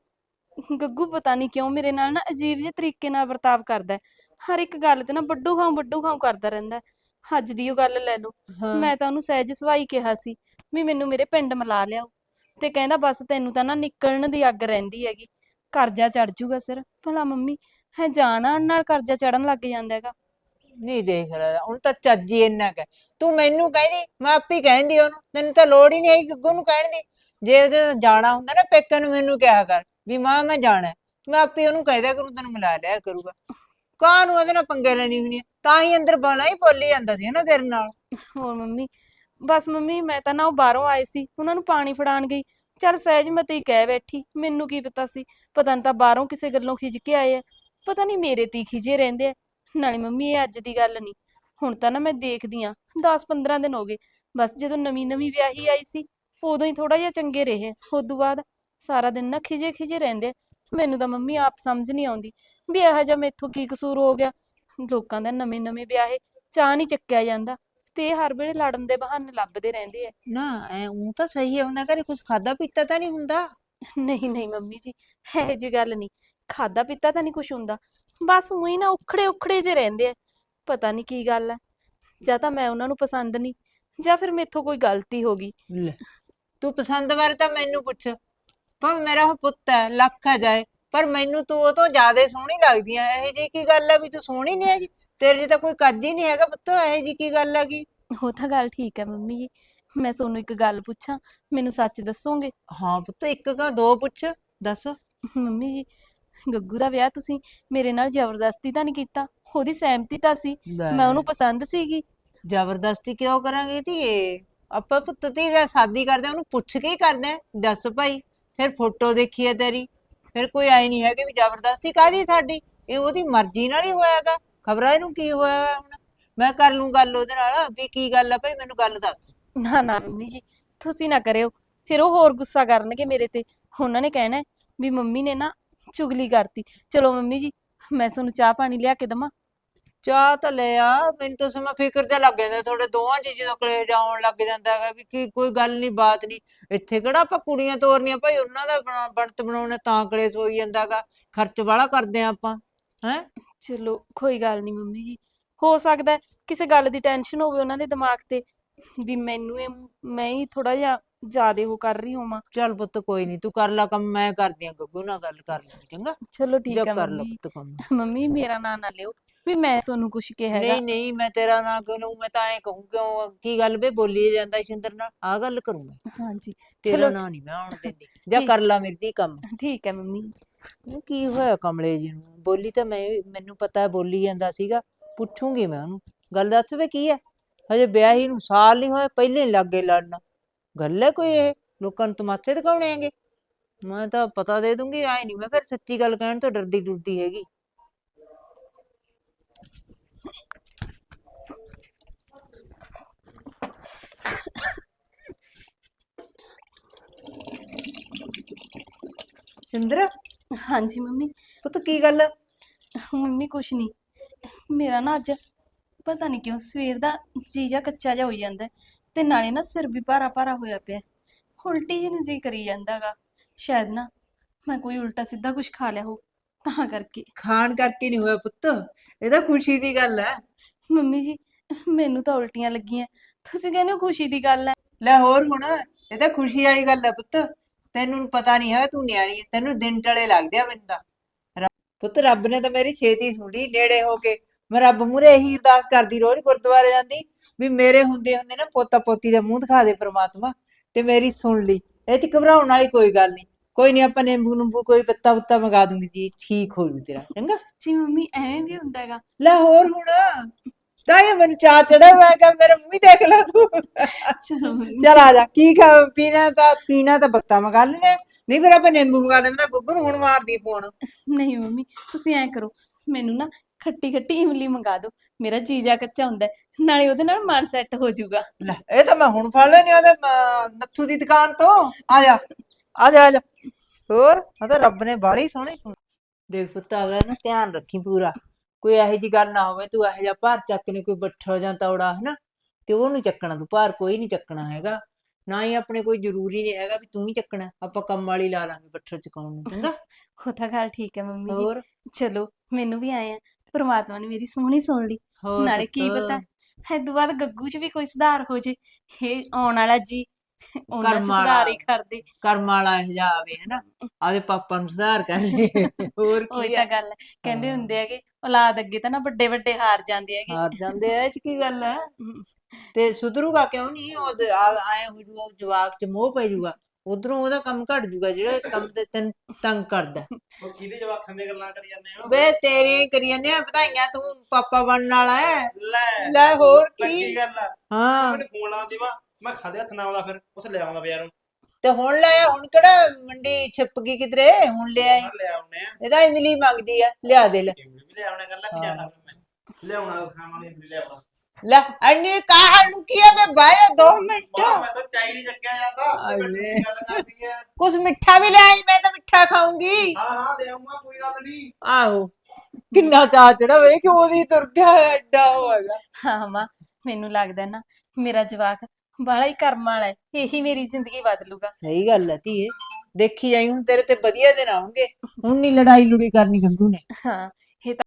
ਗੱਗੂ ਪਤਾ ਨਹੀਂ ਕਿਉਂ ਮੇਰੇ ਨਾਲ ਨਾ ਅਜੀਬ ਜਿਹੇ ਤਰੀਕੇ ਨਾਲ ਵਰਤਾਵ ਕਰਦਾ ਹੈ। ਹਰ ਇੱਕ ਗੱਲ ਤੇ ਨਾ ਵੱਡੂ ਖਾਂ ਵੱਡੂ ਖਾਂ ਕਰਦਾ ਰਹਿੰਦਾ ਹੈ। ਅੱਜ ਦੀ ਉਹ ਗੱਲ ਲੈ ਲਓ। ਹਾਂ। ਮੈਂ ਤਾਂ ਉਹਨੂੰ ਸਹਿਜ ਸਵਾਈ ਕਿਹਾ ਸੀ ਵੀ ਮੈਨੂੰ ਮੇਰੇ ਪਿੰਡ ਮਿਲਾ ਲਿਆਓ। ਤੇ ਕਹਿੰਦਾ ਬਸ ਤੈਨੂੰ ਤਾਂ ਨਾ ਨਿਕਲਣ ਦੀ ਅੱਗ ਰਹਿੰਦੀ ਹੈਗੀ। ਕਰਜ਼ਾ ਚੜ ਜੂਗਾ ਸਿਰ। ਭਲਾ ਮੰਮੀ ਹੈ ਜਾਣ ਨਾਲ ਕਰਜ਼ਾ ਚੜਨ ਲੱਗ ਜਾਂਦਾ ਹੈਗਾ। ਨਹੀਂ ਦੇਖ ਰਿਹਾ ਹੁਣ ਤਾਂ ਚੱਜ ਹੀ ਇੰਨਾ ਕੁ ਹੈ। ਤੂੰ ਮੈਨੂੰ ਕਹਿੰਦੀ ਮੈਂ ਆਪੇ ਕਹਿੰਦੀ ਉਹਨੂੰ ਤੈਨੂੰ ਤਾਂ ਲੋੜ ਹੀ ਨਹੀਂ ਹੈਗੀ ਗੱਗੂ ਨੂੰ ਕਹਿਣ ਦੀ। ਜੇ ਉਹਦੇ ਜਾਣਾ ਹੁੰਦਾ ਨਾ ਪੇਕੇ ਨੂੰ ਮੈਨੂੰ ਕਿਹਾ ਕਰ ਵੀ ਮਾਂ ਮੈਂ ਜਾਣਾ ਹੈ। ਮੈਂ ਆਪੇ ਉਹਨੂੰ ਕਹਿ ਦਿਆ ਕਰੂੰ ਤੈਨੂੰ ਮਿਲਾ ਲਿਆ ਕਰੂਗਾ। ਕਾਹ ਨੂੰ ਉਹਦੇ ਨਾਲ ਪੰਗੇ ਲੈਣੀ ਹੁੰਦੀ ਹੈ? ਤਾਂ ਹੀ ਅੰਦਰ ਬਾਲਾ ਹੀ ਬੋਲੀ ਜਾਂਦਾ ਸੀ ਨਾ ਤੇਰੇ ਨਾਲ। ਹੋਰ ਮੰਮੀ ਬਸ ਮੰਮੀ ਮੈਂ ਤਾਂ ਨਾ ਉਹ ਬਾਹਰੋਂ ਆਏ ਸੀ ਉਹਨਾਂ ਨੂੰ ਪਾਣੀ ਫੜਾਉਣ ਗਈ। ਚੱਲ ਸਹਿਜ ਮੈਂ ਤੇ ਕਹਿ ਬੈਠੀ, ਮੈਨੂੰ ਕੀ ਪਤਾ ਸੀ, ਪਤਾ ਨਹੀਂ ਤਾਂ ਬਾਹਰੋਂ ਕਿਸੇ ਗੱਲੋਂ ਖਿਜ ਕੇ ਆਏ ਆ, ਪਤਾ ਨਹੀਂ ਮੇਰੇ ਤੇ ਹੀ ਖਿਜੇ ਰਹਿੰਦੇ ਆ, ਨਾਲੇ ਮੰਮੀ ਇਹ ਅੱਜ ਦੀ ਗੱਲ ਨਹੀਂ ਹੁਣ ਤਾਂ ਨਾ ਮੈਂ ਦੇਖਦੀ ਆ 10-15 ਦਿਨ ਹੋ ਗਏ, ਬਸ ਜਦੋਂ ਨਵੀਂ-ਨਵੀਂ ਵਿਆਹੀ ਆਈ ਸੀ, ਉਦੋਂ ਹੀ ਥੋੜਾ ਜਿਹਾ ਚੰਗੇ ਰਹੇ, ਉਦੋਂ ਬਾਅਦ ਸਾਰਾ ਦਿਨ ਨਾ ਖਿਜੇ ਖਿਜੇ ਰਹਿੰਦੇ ਮੈਨੂੰ ਤਾਂ ਮੰਮੀ ਆਪ ਸਮਝ ਨਹੀਂ ਆਉਂਦੀ, ਵੀ ਇਹੋ ਜਿਹਾ ਮੇਥੋਂ ਕੀ ਕਸੂਰ ਹੋ ਗਿਆ, ਲੋਕਾਂ ਦਾ ਨਵੇਂ-ਨਵੇਂ ਵਿਆਹੇ ਚਾਹ ਨਹੀਂ ਚੱਕਿਆ ਜਾਂਦਾ ਤੇ ਇਹ ਹਰ ਵੇਲੇ ਲੜਨ ਦੇ ਬਹਾਨੇ ਲੱਭਦੇ ਰਹਿੰਦੇ ਆ। ਨਾ ਐ ਉਹ ਤਾਂ ਸਹੀ ਹੈ ਹੁੰਦਾ ਘਰੇ ਕੁਝ ਖਾਦਾ ਪੀਤਾ ਤਾਂ ਨਹੀਂ ਹੁੰਦਾ? ਨਹੀਂ ਨਹੀਂ ਮੰਮੀ ਜੀ ਇਹ ਜੀ ਗੱਲ ਨਹੀਂ। ਖਾਦਾ ਪੀਤਾ ਤਾਂ ਨਹੀਂ ਕੁਛ ਹੁੰਦਾ। ਬਸ ਉਹੀ ਨਾ ਉਖੜੇ ਉਖੜੇ ਜੇ ਰਹਿੰਦੇ ਆ। ਪਤਾ ਨਹੀਂ ਕੀ ਗੱਲ ਹੈ ਜਾਂ ਤਾਂ ਮੈਂ ਉਹਨਾਂ ਨੂੰ ਪਸੰਦ ਨਹੀਂ ਜਾਂ ਫਿਰ ਮੇਥੋਂ ਕੋਈ ਗਲਤੀ ਹੋ ਗਈ। ਲੈ ਤੂੰ ਪਸੰਦ ਬਾਰੇ ਤਾਂ ਮੈਨੂੰ ਪੁੱਛ। ਭਾਵੇਂ ਮੇਰਾ ਉਹ ਪੁੱਤ ਹੈ ਲੱਖ ਆ ਜਾਏ ਪਰ ਮੈਨੂੰ ਤੂੰ ਉਹ ਤੋਂ ਜ਼ਿਆਦਾ ਸੋਹਣੀ ਲੱਗਦੀ ਐ ਇਹ ਜੀ ਕੀ ਗੱਲ ਹੈ ਵੀ ਤੂੰ ਸੋਹਣੀ ਨਹੀਂ ਹੈਗੀ? ਤੇਰੇ 'ਚ ਤਾਂ ਕੋਈ ਕੱਜ ਹੀ ਨਹੀਂ ਹੈਗਾ ਪੁੱਤ ਇਹ ਜੀ ਕੀ ਗੱਲ ਹੈਗੀ? ਉਹ ਤਾਂ ਗੱਲ ਠੀਕ ਹੈ ਮੰਮੀ ਜੀ ਮੈਂ ਤੁਹਾਨੂੰ ਇੱਕ ਗੱਲ ਪੁੱਛਾਂ ਮੈਨੂੰ ਸੱਚ ਦੱਸੋਗੇ? ਹਾਂ ਪੁੱਤ ਇੱਕ ਕਾ ਦੋ ਪੁੱਛ ਦੱਸ। ਮੰਮੀ ਜੀ ਗੱਗੂ ਦਾ ਵਿਆਹ ਤੁਸੀਂ ਮੇਰੇ ਨਾਲ ਜ਼ਬਰਦਸਤੀ ਤਾਂ ਨਹੀਂ ਕੀਤਾ ਉਹਦੀ ਸਹਿਮਤੀ ਤਾਂ ਸੀ ਮੈਂ ਉਹਨੂੰ ਪਸੰਦ ਸੀਗੀ। ਜ਼ਬਰਦਸਤੀ ਕਿਉਂ ਕਰਾਂਗੇ ਧੀਏ? ਆਪਾਂ ਪੁੱਤ ਤੀ ਦਾ ਸ਼ਾਦੀ ਕਰਦੇ ਉਹਨੂੰ ਪੁੱਛ ਕੇ ਹੀ ਕਰਦੇ। ਦੱਸ ਭਾਈ ਫਿਰ ਫੋਟੋ ਦੇਖੀ ਹੈ ਤੇਰੀ ਫਿਰ ਕੋਈ ਆਈ ਨਹੀਂ ਹੈਗੀ ਵੀ ਜ਼ਬਰਦਸਤੀ ਕਾਹਦੀ ਸਾਡੀ ਇਹ ਉਹਦੀ ਮਰਜ਼ੀ ਨਾਲ ਹੀ ਹੋਇਆਗਾ ਖਬਰਾਂ ਇਹਨੂੰ ਕੀ ਹੋਇਆ ਹੁਣ? ਮੈਂ ਕਰ ਲੂੰ ਗੱਲ ਉਹਦੇ ਨਾਲ ਵੀ ਕੀ ਗੱਲ ਆ ਭਾਈ ਮੈਨੂੰ ਗੱਲ ਦੱਸ। ਨਾ ਨਾ ਮੰਮੀ ਜੀ ਤੁਸੀਂ ਨਾ ਕਰਿਓ। ਫਿਰ ਉਹ ਹੋਰ ਗੁੱਸਾ ਕਰਨਗੇ ਮੇਰੇ ਤੇ। ਉਹਨਾਂ ਨੇ ਕਹਿਣਾ ਹੈ ਵੀ ਮੰਮੀ ਨੇ ਨਾ ਚੁਗਲੀ ਕਰਤੀ। ਚਲੋ ਮੰਮੀ ਜੀ ਮੈਂ ਤੁਹਾਨੂੰ ਚਾਹ ਪਾਣੀ ਲਿਆ ਕੇ ਦਵਾਂ? ਚਾਹ ਤਾਂ ਲੈ ਆ ਮੈਨੂੰ ਤਾਂ ਸਮਾਂ ਫਿਕਰ ਜਿਹਾ ਲੱਗ ਜਾਂਦਾ ਤੁਹਾਡੇ ਦੋਵਾਂ 'ਚ ਜਦੋਂ ਕਲੇਸ਼ ਆਉਣ ਲੱਗ ਜਾਂਦਾ ਹੈਗਾ ਵੀ ਕੀ ਕੋਈ ਗੱਲ ਨਹੀਂ ਬਾਤ ਨਹੀਂ ਇੱਥੇ ਕਿਹੜਾ ਆਪਾਂ ਕੁੜੀਆਂ ਤੋਰਨੀਆਂ ਭਾਈ ਉਹਨਾਂ ਦਾ ਬਣਾ- ਬਣਤ ਬਣਾਉਣਾ ਤਾਂ ਕਲੇਸ਼ ਹੋਈ ਜਾਂਦਾਗਾ ਖਰਚ ਵਾਲਾ ਕਰਦੇ ਆ ਆਪਾਂ ਹੈ? ਚਲੋ ਕੋਈ ਗੱਲ ਨਹੀਂ ਮੰਮੀ ਜੀ। ਹੋ ਸਕਦਾ ਹੈ ਕਿਸੇ ਗੱਲ ਦੀ ਟੈਨਸ਼ਨ ਹੋਵੇ ਉਹਨਾਂ ਦੇ ਦਿਮਾਗ ਤੇ ਵੀ ਮੈਨੂੰ ਇਹ ਮੈਂ ਹੀ ਥੋੜਾ ਜਿਹਾ ਜ਼ਿਆਦੇ ਉਹ ਕਰ ਰਹੀ ਹੋਵਾਂ। ਚੱਲ ਪੁੱਤ ਕੋਈ ਨਹੀਂ ਤੂੰ ਕਰ ਲੈ ਕੰਮ ਮੈਂ ਕਰਦੀ ਆ ਗੱਗੂ ਨਾਲ ਗੱਲ ਕਰ ਲਈ ਚੰਗਾ? ਚਲੋ ਠੀਕ ਜਾ ਹੈ ਕਰ ਲੈ ਮੰਮੀ। ਪੁੱਤ ਕੰਮ। (laughs) ਮੰਮੀ ਮੇਰਾ ਨਾਂ ਨਾ ਲਿਓ ਵੀ ਮੈਂ ਤੁਹਾਨੂੰ ਕੁਝ ਕਿਹਾ ਹੈਗਾ ਨਹੀਂ ਨਹੀਂ ਮੈਂ ਤੇਰਾ ਨਾਂ ਕਿਉਂ ਲਊਂ? ਮੈਂ ਤਾਂ ਐਂ ਕਹੂੰ ਕਿਉਂ ਕੀ ਗੱਲ ਵੇ ਬੋਲੀ ਜਾਂਦਾ ਸ਼ਿੰਦਰ ਨਾਲ? ਆ ਗੱਲ ਕਰੂੰ ਮੈਂ। ਹਾਂਜੀ ਤੇਰਾ ਚਲੋ ਨਾਂ ਨਹੀਂ ਮੈਂ ਆਉਣ (laughs) ਦਿੰਦੀ। ਜਾ ਠੀਕ। ਕਰ ਲੈ ਮੇਰੀ ਧੀ ਕੰਮ। ਠੀਕ ਹੈ ਮੰਮੀ। ਇਹ ਕੀ ਹੋਇਆ ਕਮਲੇ ਜੀ ਨੂੰ? ਬੋਲੀ ਤਾਂ ਮੈਂ ਵੀ- ਮੈਨੂੰ ਪਤਾ ਹੈ ਬੋਲੀ ਜਾਂਦਾ ਸੀਗਾ। ਪੁੱਛੂੰਗੀ ਮੈਂ ਉਹਨੂੰ। ਗੱਲ ਦੱਸ ਵੇ ਕੀ ਹੈ? ਹਜੇ ਵਿਆਹੀ ਨੂੰ ਸਾਲ ਨਹੀਂ ਹੋਇਆ ਪਹਿਲੇ ਹੀ ਲੱਗੇ ਲੜਨ। ਗੱਲ ਹੈ ਕੋਈ ਇਹ? ਲੋਕਾਂ ਨੂੰ ਤਮਾਸ਼ੇ ਦਿਖਾਉਣੇ ਹੈਗੇ? ਮੈਂ ਤਾਂ ਪਤਾ ਦੇ ਦੂੰਗੀ ਆਈ ਨਹੀਂ। ਮੈਂ ਫਿਰ ਸੱਚੀ ਗੱਲ ਕਹਿਣ ਤੋਂ ਡਰਦੀ ਡੁਰਦੀ ਹੈਗੀ। ਸਿੰਦਰ? ਹਾਂਜੀ ਮੰਮੀ। ਪੁੱਤ ਕੀ ਗੱਲ ਮੰਮੀ ਕੁਛ ਨਹੀਂ ਮੇਰਾ ਨਾ ਅੱਜ ਪਤਾ ਨਹੀਂ ਕਿਉਂ ਸਵੇਰ ਦਾ ਜੀਜਾ ਕੱਚਾ ਜਿਹਾ ਹੋਈ ਜਾਂਦਾ ਹੈ ਤੇ ਨਾਲੇ ਨਾ ਸਿਰ ਵੀ ਭਾਰਾ ਭਾਰਾ ਹੋਇਆ ਪਿਆ ਹੈ। ਉਲਟੀ ਜਿਹੀ ਨੂੰ ਜੀ ਕਰੀ ਜਾਂਦਾਗਾ ਸ਼ਾਇਦ ਨਾ ਮੈਂ ਕੋਈ ਉਲਟਾ ਸਿੱਧਾ ਕੁਝ ਖਾ ਲਿਆ ਹੋ ਤਾਂ ਕਰਕੇ। ਖਾਣ ਕਰਕੇ ਨਹੀਂ ਹੋਇਆ ਪੁੱਤ। ਇਹ ਤਾਂ ਖੁਸ਼ੀ ਦੀ ਗੱਲ ਹੈ ਮੰਮੀ ਜੀ ਮੈਨੂੰ ਤਾਂ ਉਲਟੀਆਂ ਲੱਗੀਆਂ। ਤੁਸੀਂ ਕਹਿੰਦੇ ਹੋ ਖੁਸ਼ੀ ਦੀ ਗੱਲ ਹੈ ਲੈ ਹੋਰ ਹੁਣ ਇਹ ਤਾਂ ਖੁਸ਼ੀ ਵਾਲੀ ਗੱਲ ਹੈ ਪੁੱਤ। ਤੈਨੂੰ ਪਤਾ ਨਹੀਂ ਹੈ ਤੂੰ ਨਿਆਣੀ ਹੈ ਤੈਨੂੰ ਦਿਨ ਟਲੇ ਲੱਗਦੇ ਆ ਮੈਨੂੰ ਤਾਂ। ਰੱਬ- ਪੁੱਤ ਰੱਬ ਨੇ ਤਾਂ ਮੇਰੀ ਛੇਤੀ ਸੁਣੀ ਨੇੜੇ ਹੋ ਕੇ। ਮੈਂ ਰੱਬ ਮੂਹਰੇ ਇਹੀ ਅਰਦਾਸ ਕਰਦੀ ਰੋਜ਼ ਗੁਰਦੁਆਰੇ ਜਾਂਦੀ ਵੀ ਮੇਰੇ ਹੁੰਦੇ ਹੁੰਦੇ ਨਾ ਪੋਤਾ ਪੋਤੀ ਦਾ ਮੂੰਹ ਦਿਖਾ ਦੇ ਪ੍ਰਮਾਤਮਾ ਤੇ ਮੇਰੀ ਸੁਣ ਲਈ। ਇਹ ਚ ਘਬਰਾਉਣ ਵਾਲੀ ਕੋਈ ਗੱਲ ਨਹੀਂ। ਕੋਈ ਨਹੀਂ ਆਪਾਂ ਨਿੰਬੂ ਨੂੰਬੂ ਕੋਈ ਪੱਤਾ ਉੱਤਾ ਮੰਗਾ ਦੂੰਗੀ ਜੀ ਠੀਕ ਹੋ ਜੂ ਤੇਰਾ ਚੰਗਾ? ਸੱਚੀ ਮੰਮੀ ਐਵੇਂ ਵੀ ਹੁੰਦਾ ਹੈਗਾ। ਲੈ ਹੋਰ ਹੁਣ। ਤਾਂ ਇਹ ਮੈਨੂੰ ਚਾਹ ਚੜਿਆ ਹੋਇਆ ਕਿ ਮੇਰਾ ਮੂੰਹ ਹੀ ਦੇਖ ਲੈ ਤੂੰ। ਚਲੋ ਆ ਜਾ ਕੀ ਖਾ ਪੀਣਾ ਤਾਂ ਪੀਣਾ ਤਾਂ ਬੱਤਾ ਮੰਗਾ ਲੈਣੇ ਨਹੀਂ ਫਿਰ ਆਪਾਂ ਨਿੰਬੂ ਮੰਗਾ ਲੈਂਦੇ ਮੈਂ ਗੁੱਗੂ ਨੂੰ ਹੁਣ ਮਾਰਦੀ ਫੋਨ। ਨਹੀਂ ਮੰਮੀ ਤੁਸੀਂ ਐਂ ਕਰੋ ਮੈਨੂੰ ਨਾ ਖੱਟੀ ਖੱਟੀ ਇਮਲੀ ਮੰਗਾ ਦਿਓ ਮੇਰਾ ਜੀਜਾ ਕੱਚਾ ਹੁੰਦਾ ਹੈ, ਨਾਲੇ ਉਹਦੇ ਨਾਲ ਮਨ ਸੈੱਟ ਹੋ ਜਾਊਗਾ। ਲੈ ਇਹ ਤਾਂ ਮੈਂ ਹੁਣ ਫੜ ਲੈਣੀ ਉਹਦੇ ਅਹ, ਨੱਥੂ ਦੀ ਦੁਕਾਨ ਤੋਂ। ਆ ਜਾ ਆ ਜਾ ਆ ਜਾ। ਹੋਰ ਆ ਤਾਂ ਰੱਬ ਨੇ ਬਾੜੀ ਸੋਹਣੀ ਦੇਖ ਪੁੱਤ ਆ ਨਾ ਧਿਆਨ ਰੱਖੀ ਪੂਰਾ। ਕੋਈ ਇਹੋ ਜੀ ਗੱਲ ਨਾ ਹੋਵੇ ਤੂੰ ਇਹੋ ਜਿਹਾ ਭਾਰ ਚੱਕ ਲਈ ਕੋਈ ਬੱਠਾ ਜਾਂ ਤੌੜਾ ਹਨਾ? ਤੇ ਉਹਨੂੰ ਚੱਕਣਾ ਤੂੰ ਭਾਰ ਕੋਈ ਨਹੀਂ ਚੱਕਣਾ ਹੈਗਾ। ਨਾ ਹੀ ਆਪਣੇ ਕੋਈ ਜ਼ਰੂਰੀ ਨਹੀਂ ਹੈਗਾ ਵੀ ਤੂੰ ਹੀ ਚੱਕਣਾ ਆਪਾਂ ਕੰਮ ਵਾਲੀ ਲਾ ਲਾਂਗੇ ਬੱਠਾ ਚੁਕਾਉਣ ਨੂੰ ਚੰਗਾ? (laughs) ਉਹ ਤਾਂ ਗੱਲ ਠੀਕ ਹੈ ਮੰਮੀ ਜੀ। ਹੋਰ? ਚਲੋ ਮੈਨੂੰ ਵੀ ਆਏ ਆ ਪ੍ਰਮਾਤਮਾ ਨੇ ਮੇਰੀ ਸੋਹਣੀ ਸੁਣ ਲਈ। ਹੋਰ ਨਾਲੇ ਕੀ ਪੁੱਤ, ਪਤਾ ਇਦੋਂ ਬਾਅਦ ਗੱਗੂ 'ਚ ਵੀ ਕੋਈ ਸੁਧਾਰ ਹੋ ਜੇ ਇਹ ਆਉਣ ਵਾਲਾ ਜੀ ਉਹਨਾਂ 'ਚ ਕਰਮ ਸੁਧਾਰ ਹੀ। ਕਰਦੇ। ਕਰਮ ਵਾਲਾ ਇਹੋ ਜਿਹਾ ਆਵੇ ਹਨਾ? ਆਦੇ ਪਾਪਾ ਨੂੰ ਸੁਧਾਰ ਕਰ ਹੋਰ ਉਹੀ ਕੀ ਤਾਂ ਆ? ਗੱਲ ਹੈ। ਕਹਿੰਦੇ ਹਾਂ। ਹੁੰਦੇ ਹੈਗੇ ਔਲਾਦ ਅੱਗੇ ਤਾਂ ਨਾ ਵੱਡੇ ਵੱਡੇ ਹਾਰ ਜਾਂਦੇ ਹੈਗੇ। ਹਾਰ ਜਾਂਦੇ ਇਹ ਚ ਕੀ ਗੱਲ ਹੈ। ਤੇ ਸੁਧਰੂਗਾ ਕਿਉਂ ਨਹੀਂ ਉਹ ਆ- ਆਏ ਹੋ ਜੂਗਾ ਜਵਾਕ ਚ ਮੋਹ ਪੈ ਜੂਗਾ। ਉਧਰੋਂ ਉਹਦਾ ਕੰਮ ਘਟ ਜੂਗਾ ਜਿਹੜਾ ਕੰਮ ਤੇ ਤੈਨੂੰ ਤੰਗ ਕਰਦਾ। ਉਹ ਕਿਹਦੇ ਜਵਾਖਾਂ ਦੀਆਂ ਗੱਲਾਂ ਕਰੀ ਜਾਂਦੇ ਹੋ? ਵੇ ਤੇਰੀਆਂ ਹੀ ਕਰੀ ਜਾਂਦੇ ਆ ਵਧਾਈਆਂ ਤੂੰ ਪਾਪਾ ਬਣਨ ਵਾਲਾ ਹੈ ਲੈ ਲੈ ਹੋਰ ਲੱਗੀ ਕੀ ਗੱਲ ਆ। ਹਾਂ। ਮੈਨੂੰ ਫੋਨ ਲਾਉਂਦੀ ਵਾ ਮੈਂ ਖਾਦੇ ਹੱਥ ਨਾਲ ਆਉਂਦਾ ਫਿਰ ਉਸ ਲੈ ਆਉਂਦਾ ਬਾਜ਼ਾਰੋਂ। ਤੇ ਹੁਣ ਲੈ ਆ, ਹੁਣ ਕਿਹੜਾ ਮੰਡੀ ਛਿਪ ਗਈ ਕਿਧਰੇ? ਹੁਣ ਲੈ ਆਈ ਮੈਂ ਲੈ ਆਉਣੇ ਆ। ਇਹਦਾ ਇਮਲੀ ਮੰਗਦੀ ਆ ਲਿਆ ਦੇ ਲੈ। ਇਮਲੀ ਵੀ ਲੈ ਆਉਣੇ ਗੱਲ ਵੀ ਜਾਣਾ ਫਿਰ ਮੈਂ। ਲਿਆਉਣਾ ਖਾਣ ਵਾਲੀ ਇਮਲੀ ਲੈ ਆਉਣਾ। ਲੈ ਐਨੀ ਕਾਹਲ ਨੂੰ ਕੀ ਆ ਮਿੰਟ। ਮਾਂ ਮੈਂ ਤਾਂ ਚਾਈ ਨਹੀਂ ਚੱਕਿਆ ਜਾਂਦਾ। ਆਏ ਮੈਂ ਵੇ। ਗੱਲ ਕਰਦੀ ਆ? ਕੁਛ ਮਿੱਠਾ ਵੀ ਲੈ ਆਈ ਮੈਂ ਤਾਂ ਮਿੱਠਾ ਖਾਊਂਗੀ। ਹਾਂ ਹਾਂ ਲੈ ਆਉਂਗਾ ਕੋਈ ਗੱਲ ਨਹੀਂ ਆਹੋ। ਕਿੰਨਾ ਚਾਹ ਚੜਾ ਵੇ ਕਿ ਉਹਦੀ ਤੁਰ ਗਿਆ ਐਡਾ ਹੋਏਗਾ ਹਾਂ ਮਾਂ ਮੈਨੂੰ ਲੱਗਦਾ ਨਾ ਮੇਰਾ ਜਵਾਕ ਬਾਲਾ ਹੀ ਕਰਮ ਵਾਲਾ ਹੈ ਇਹੀ ਮੇਰੀ ਜ਼ਿੰਦਗੀ ਬਦਲੂਗਾ। ਸਹੀ ਗੱਲ ਹੈ ਧੀਏ ਦੇਖੀ ਜਾਈ ਹੁਣ ਤੇਰੇ ਤੇ ਵਧੀਆ ਦਿਨ ਆਉਣਗੇ ਹੁਣ ਨਹੀਂ ਲੜਾਈ ਲੁੜੀ ਕਰਨੀ ਗੰਗੂ ਨੇ। ਹਾਂ ਇਹ ਤਾਂ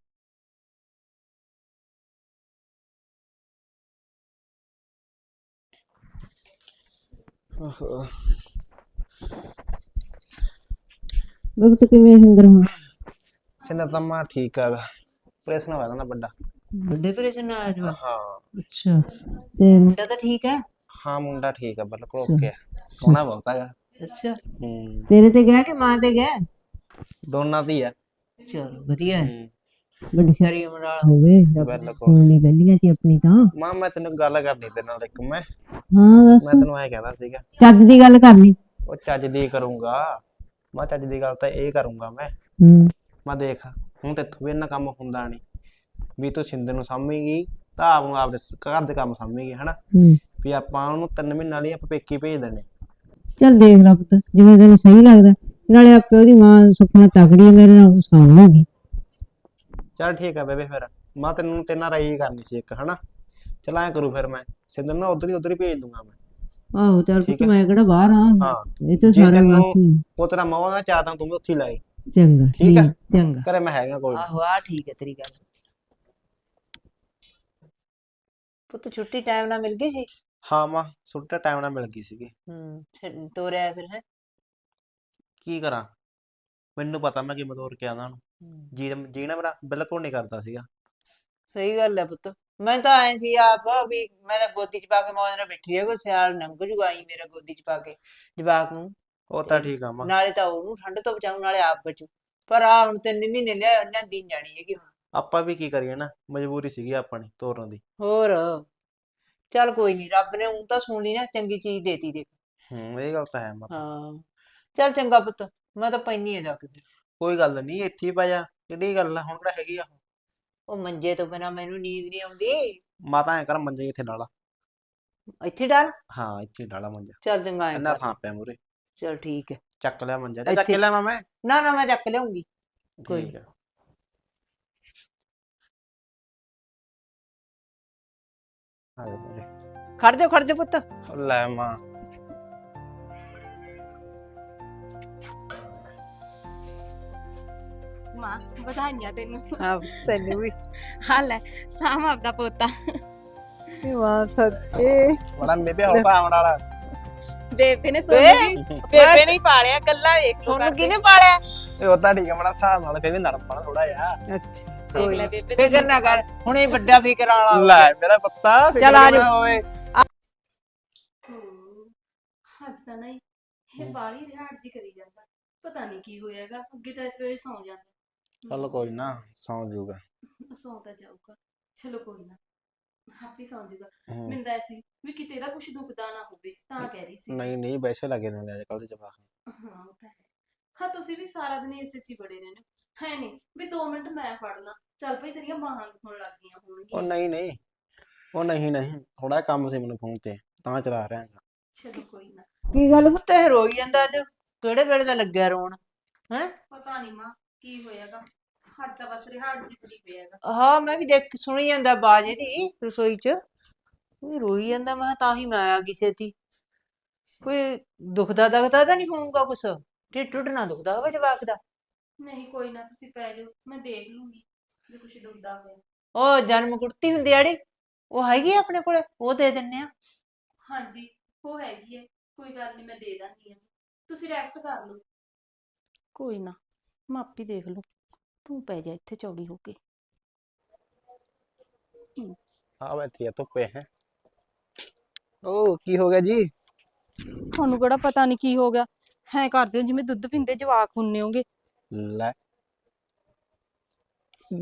ਕਿਵੇਂ ਸਿੰਦਰ ਹੁਣ ਸਿੰਦਰ ਤਾਂ ਮਾਂ ਠੀਕ ਹੈਗਾ ਪ੍ਰੈਸ ਨਾ ਹੋਇਆ ਨਾ ਵੱਡਾ। ਵੱਡੇ ਪ੍ਰੇਸ਼ਨ ਆ ਜਾ ਹਾਂ। ਅੱਛਾ ਤੇ ਮੁੰਡਾ ਤਾਂ ਠੀਕ ਹੈ ਹਾਂ ਮੁੰਡਾ ਠੀਕ ਆ ਬਿਲਕੁਲ ਓਕੇ ਆ। ਸੋਹਣਾ ਬਹੁਤ ਹੈਗਾ ਅੱਛਾ। ਹੂੰ ਤੇਰੇ ਤੇ ਗਿਆ ਕਿ ਮਾਂ ਤੇ ਗਿਆ? ਦੋਨਾਂ ਦੀ ਆ। ਚਲੋ ਵਧੀਆ। ਹੈ ਹੂੰ। ਵੱਡੀ ਸਾਰੀ ਉਮਰ ਵਾਲਾ ਹੋਵੇ ਬਿਲਕੁਲ। ਸੁਣਨੀ ਪਹਿਲੀਆਂ ਚ ਆਪਣੀ ਤਾਂ। ਮਾਂ ਮੈਂ ਤੈਨੂੰ ਗੱਲ ਕਰਨੀ ਤੇਰੇ ਨਾਲ ਇੱਕ ਮੈਂ। ਹਾਂ ਦੱਸ। ਮੈਂ ਤੈਨੂੰ ਐ ਕਹਿੰਦਾ ਸੀਗਾ। ਚੱਜ ਦੀ ਗੱਲ ਕਰਨੀ। ਉਹ ਚੱਜ ਦੀ ਕਰੂੰਗਾ। ਮੈਂ ਚੱਜ ਦੀ ਗੱਲ ਤਾਂ ਇਹ ਕਰੂੰਗਾ ਮੈਂ। ਹੂੰ ਮੈਂ ਦੇਖ ਹੁਣ ਤੇਥੋਂ ਵੀ ਇੰਨਾ ਕੰਮ ਹੁੰਦਾ ਨਹੀਂ ਵੀ ਤੂੰ ਸਿੰਦਰ ਨੂੰ ਸਾਂਭੇਗੀ ਤਾਂ ਆਪ ਨੂੰ ਆਪਦੇ ਸ- ਘਰ ਦੇ ਕੰਮ ਸਾਂਭੇਗੀ ਹਨਾ। ਹੂੰ ਵੀ ਆਪਾਂ ਉਹਨੂੰ ਤਿੰਨ ਮਹੀਨਿਆਂ ਲਈ ਆਪਾਂ ਪੇਕੀ ਭੇਜ ਦੇਣੇ। ਚੱਲ ਦੇਖ ਲੈ ਪੁੱਤ ਜਿਵੇਂ ਤੈਨੂੰ ਸਹੀ ਲੱਗਦਾ। ਨਾਲੇ ਆਪੇ ਉਹਦੀ ਮਾਂ ਸੁਖਨਾ ਤਕੜੀ ਹੈ ਮੇਰੇ ਨਾਲ ਸਾਂਭ ਲੂਗੀ ਚਲ ਠੀਕ ਆ ਬੇਬੇ ਫਿਰ ਮੈਂ ਤੈਨੂੰ ਤੇਰੇ ਨਾਲ ਰਾਈ ਕਰਨੀ ਸੀ ਇੱਕ ਹਨਾ? ਚਲ ਐਂ ਕਰੂ ਫਿਰ ਮੈਂ ਸਿੰਦਰ ਨੂੰ ਉਧਰ ਹੀ ਉਧਰ ਹੀ ਭੇਜ ਦੂੰਗਾ ਮੈਂ। ਆਹੋ ਚੱਲ ਪੁੱਤ। ਮੈਂ ਕਿਹੜਾ ਬਾਹਰ ਆ? ਹਾਂ। ਇਹ ਤਾਂ ਜੇ ਸਾਰਾ ਤੈਨੂੰ ਬਾਕੀ ਹੈ। ਉਹ ਤੇਰਾ ਮੋਹ ਦਾ ਚਾਹਤਾ ਤੂੰ ਵੀ ਉੱਥੇ ਹੀ ਲਾਈ। ਚੰਗਾ ਠੀਕ ਹੈ। ਚੰਗਾ। ਘਰੇ ਮੈਂ ਹੈਗਾ ਕੋਈ ਆਹੋ ਆ ਠੀਕ ਹੈ ਤੇਰੀ ਗੱਲ। ਪੁੱਤ ਛੁੱਟੀ ਟਾਈਮ ਨਾਲ ਮਿਲ ਗਈ ਸੀ? ਹਾਂ ਮਾਂ ਸੁੱਟਾ ਟਾਈਮ ਨਾਲ ਮਿਲ ਗਈ ਸੀਗੀ। ਹੂੰ ਤੋਰਿਆ ਫਿਰ ਹੈ? ਕੀ ਕਰਾਂ? ਮੈਨੂੰ ਪਤਾ ਮੈਂ ਕਿਵੇਂ ਤੋਰ ਕੇ ਆਉਂਦਾ ਉਹਨੂੰ। ਜੀ ਜੀਣਾ ਮੇਰਾ ਬਿਲਕੁਲ ਨਹੀਂ ਕਰਦਾ ਸੀਗਾ। ਸਹੀ ਗੱਲ ਹੈ ਪੁੱਤ। ਮੈਂ ਤਾਂ ਆਏ ਸੀ ਆਪ ਵੀ ਮੈਂ ਤਾਂ ਗੋਦੀ ਚ ਪਾ ਕੇ ਮੌਜ ਨਾਲ ਬੈਠੀ ਰਹੀ ਕੋਈ ਸਿਆਲ ਲੰਘ ਜੂਗਾ ਆਈ ਮੇਰਾ ਗੋਦੀ ਚ ਪਾ ਕੇ ਜਵਾਕ ਨੂੰ। ਉਹ ਤਾਂ ਠੀਕ ਆ ਮਾਂ। ਨਾਲੇ ਤਾਂ ਉਹਨੂੰ ਠੰਡ ਤੋਂ ਬਚਾਉਣ ਨਾਲੇ ਆਪ ਬਚੂ। ਪਰ ਆ ਹੁਣ ਤਿੰਨ ਮਹੀਨੇ ਲਿਆ ਉਹਨਾਂ ਦਿਨ ਜਾਣੀ ਹੈਗੀ ਹੁਣ। ਆਪਾਂ ਵੀ ਕੀ ਕਰੀਏ ਨਾ ਮਜਬੂਰੀ ਸੀਗੀ ਆਪਣੀ ਤੋਰਨ ਦੀ। ਹੋਰ? ਚੱਲ ਕੋਈ ਨਹੀਂ ਰੱਬ ਨੇ ਹੁਣ ਤਾਂ ਸੁਣ ਲਈ ਨਾ ਚੰਗੀ ਚੀਜ਼ ਦੇਤੀ ਦੇਖ। ਹੂੰ ਇਹ ਗੱਲ ਤਾਂ ਹੈ ਮਾਂ ਹਾਂ ਚੱਲ ਚੰਗਾ ਪੁੱਤ ਮੈਂ ਤਾਂ ਪੈਣੀ ਆ ਜਾ ਕੇ ਫਿਰ। ਕੋਈ ਗੱਲ ਨਹੀਂ ਇੱਥੇ ਹੀ ਪੈ ਜਾ ਕਿਹੜੀ ਗੱਲ ਆ ਹੁਣ ਕਿਹੜਾ ਹੈਗੀ ਆ ਉਹ। ਮੰਜੇ ਤੋਂ ਬਿਨਾ ਮੈਨੂੰ ਨੀਂਦ ਨਹੀਂ ਆਉਂਦੀ। ਮਾਤਾ ਐ ਕਰ ਮੰਜੇ ਇੱਥੇ ਡਾਲਾ। ਇੱਥੇ ਡਾਲ? ਹਾਂ ਇੱਥੇ ਡਾਲਾ ਮੰਜਾ। ਚੱਲ ਚੰਗਾ ਐਂ ਇੰਨਾ ਕਰ। ਥਾਂ ਪਿਆ ਮੂਰੇ ਚੱਲ ਠੀਕ ਹੈ ਚੱਕ ਲਿਆ ਮੰਜਾ ਤੇ ਚੱਕ ਇੱਥੇ- ਲਿਆ ਮੈਂ। ਨਾ ਨਾ ਮੈਂ ਚੱਕ ਲਿਆਉਂਗੀ। ਕੋਈ ਠੀਕ ਆ। ਆ ਜਾ ਮੂਹਰੇ। ਖੜ ਜਾ ਖੜ ਜਾ ਪੁੱਤ। ਲੈ ਮਾਂ। ਮਾਂ ਵਧਾਈਆਂ ਤੈਨੂੰ। ਹਾਂ ਤੈਨੂੰ ਵੀ। ਹਾਂ ਲੈ ਸਾਮ ਆਪਦਾ ਪੋਤਾ। ਵਾਹ ਸੱਚੇ ਬੜਾ ਬੇਬੇ ਹੌਸਾ ਆਉਣ ਵਾਲਾ। ਬੇਬੇ ਨੇ ਸੋਨੀ ਬੇਬੇ ਨੇ ਪਾਲਿਆ ਗੱਲਾਂ ਵੇਖ ਤੂੰ ਤੁਹਾਨੂੰ। ਕਿਹਨੇ ਪਾਲਿਆ? ਇਹ ਉਹ ਤਾਂ ਠੀਕ ਆ ਬੜਾ ਹਿਸਾਬ ਨਾਲ ਕਹਿੰਦੇ ਨਰਮ ਪਣਾ ਥੋੜਾ ਜਿਹਾ। ਅੱਛਾ। ਦੇਖ ਕੋਈ ਲੈ ਨੀ। ਬੇਬੇ ਫਿਕਰ ਨਾ ਕਰ ਹੁਣ ਇਹ ਵੱਡਾ ਫਿਕਰ ਵਾਲਾ ਹੋ ਲੈ ਮੇਰਾ ਪੱਤਾ ਫਿਕਰ ਚੱਲ ਆ ਨਾ ਜਾ। ਹੋਵੇ? ਅੱਜ ਤਾਂ ਨਹੀਂ ਇਹ ਬਾਲੀ ਰਿਹਾੜ ਜੀ ਕਰੀ ਜਾਂਦਾ। ਪਤਾ ਨਹੀਂ ਕੀ ਹੋਇਆਗਾ ਅੱਗੇ ਤਾਂ ਇਸ ਵੇਲੇ ਸੌਂ ਜਾਂਦਾ। ਚੱਲ ਕੋਈ ਨਾ ਸੌਂ ਜਾਊਗਾ। ਸੌਂ ਤਾਂ ਜਾਊਗਾ। ਚਲੋ ਕੋਈ ਨਾ ਆਪੇ ਸੌਂ ਜਾਊਗਾ। ਹੂੰ। ਮੈਨੂੰ ਤਾਂ ਐਸੀ ਵੀ ਕਿਤੇ ਦਾ ਕੁਝ ਦੁਖਦਾ ਨਾ ਹੋਵੇ ਤਾਂ ਕਹਿ ਰਹੀ ਸੀ। ਨਹੀਂ ਨਹੀਂ ਵੈਸੇ ਲੱਗੇ ਨੇ ਅੱਜ ਕੱਲ ਦੇ ਜਵਾਕ। ਹਾਂ ਉਹ ਤਾਂ ਹੈ। ਹਾਂ ਤੁਸੀਂ ਵੀ ਸਾਰਾ ਦਿਨ ਇਸੇ ਚ ਹੀ ਬੜੇ ਰਹਿੰਦੇ ਹੋ। ਹੈ ਨਹੀਂ ਵੀ 2 ਮਿੰਟ ਮੈਂ ਫੜ ਲਾਂ। ਚੱਲ ਭਾਈ ਤੇਰੀਆਂ ਬਾਹਾਂ ਦੁਖਣ ਲੱਗ ਗਈਆਂ ਉਹ ਹੋਣਗੀਆਂ ਨਹੀਂ ਨਹੀਂ। ਉਹ ਨਹੀਂ ਨਹੀਂ। ਥੋੜਾ ਕੰਮ ਸੀ ਮੈਨੂੰ ਫੋਨ ਤੇ ਤਾਂ ਚਲਾ ਰਿਹਾ ਹਾਂ ਚਲੋ ਕੋਈ ਨਾ। ਕੀ ਗੱਲ ਪੁੱਤ ਇਹ ਰੋਈ ਜਾਂਦਾ ਅੱਜ। ਕਿਹੜੇ ਵੇਲੇ ਦਾ ਲੱਗਿਆ ਰੋਣ? ਹੈ? ਪਤਾ ਨਹੀਂ ਮਾਂ ਕੀ ਹੋਇਆਗਾ। ਤਾਂ ਬਸ ਪਿਆਗਾ ਹਾਂ ਮੈਂ ਵੀ ਦੇਖ ਸੁਣੀ ਜਾਂਦਾ ਆਵਾਜ਼ ਇਹਦੀ ਰਸੋਈ 'ਚ। ਵੀ ਰੋਈ ਜਾਂਦਾ ਮੈਂ ਕਿਹਾ ਤਾਂ ਹੀ ਮੈਂ ਆਇਆ ਕਿਸੇ ਦੀ ਕੋਈ ਦੁਖਦਾ ਦਖਦਾ ਤਾਂ ਨਹੀਂ ਹੋਊਗਾ ਕੁਛ? ਢਿੱਡ ਢੁੱਡ ਨਾ ਦੁਖਦਾ ਹੋਵੇ ਜਵਾਕ ਦਾ। ਨਹੀਂ ਕੋਈ ਨਾ ਤੁਸੀਂ ਪੈ ਜਾਓ ਮੈਂ ਦੇਖ ਲੂੰਗੀ। ਜੇ ਕੁਛ ਦੁਖਦਾ ਹੋਇਆ ਉਹ ਜਨਮ ਗੁੜਤੀ ਹੁੰਦੀ ਆੜੀ ਉਹ ਹੈਗੀ ਆ ਆਪਣੇ ਕੋਲੇ? ਉਹ ਦੇ ਦਿੰਨੇ ਆ। ਹਾਂਜੀ ਉਹ ਹੈਗੀ ਹੈ ਕੋਈ ਗੱਲ ਨਹੀਂ ਮੈਂ ਦੇ ਦਾਂਗੀ ਆ। ਤੁਸੀਂ ਰੈਸਟ ਕਰ ਲਓ। ਕੋਈ ਨਾ ਮੈਂ ਆਪੇ ਦੇਖ ਲੂੰ ਤੂੰ ਪੈ ਜਾ ਇੱਥੇ ਚੌੜੀ ਹੋ ਕੇ। ਆ ਬੈਠੀ ਆ ਧੁੱਪੇ ਹੈ ਉਹ ਕੀ ਹੋ ਗਿਆ ਜੀ? ਤੁਹਾਨੂੰ ਕਿਹੜਾ ਪਤਾ ਨਹੀਂ ਕੀ ਹੋ ਗਿਆ। ਹੈ ਕਰਦੇ ਹੋ ਜਿਵੇਂ ਦੁੱਧ ਪੀਂਦੇ ਜਵਾਕ ਹੁੰਨੇ ਹੋਗੇ। ਲੈ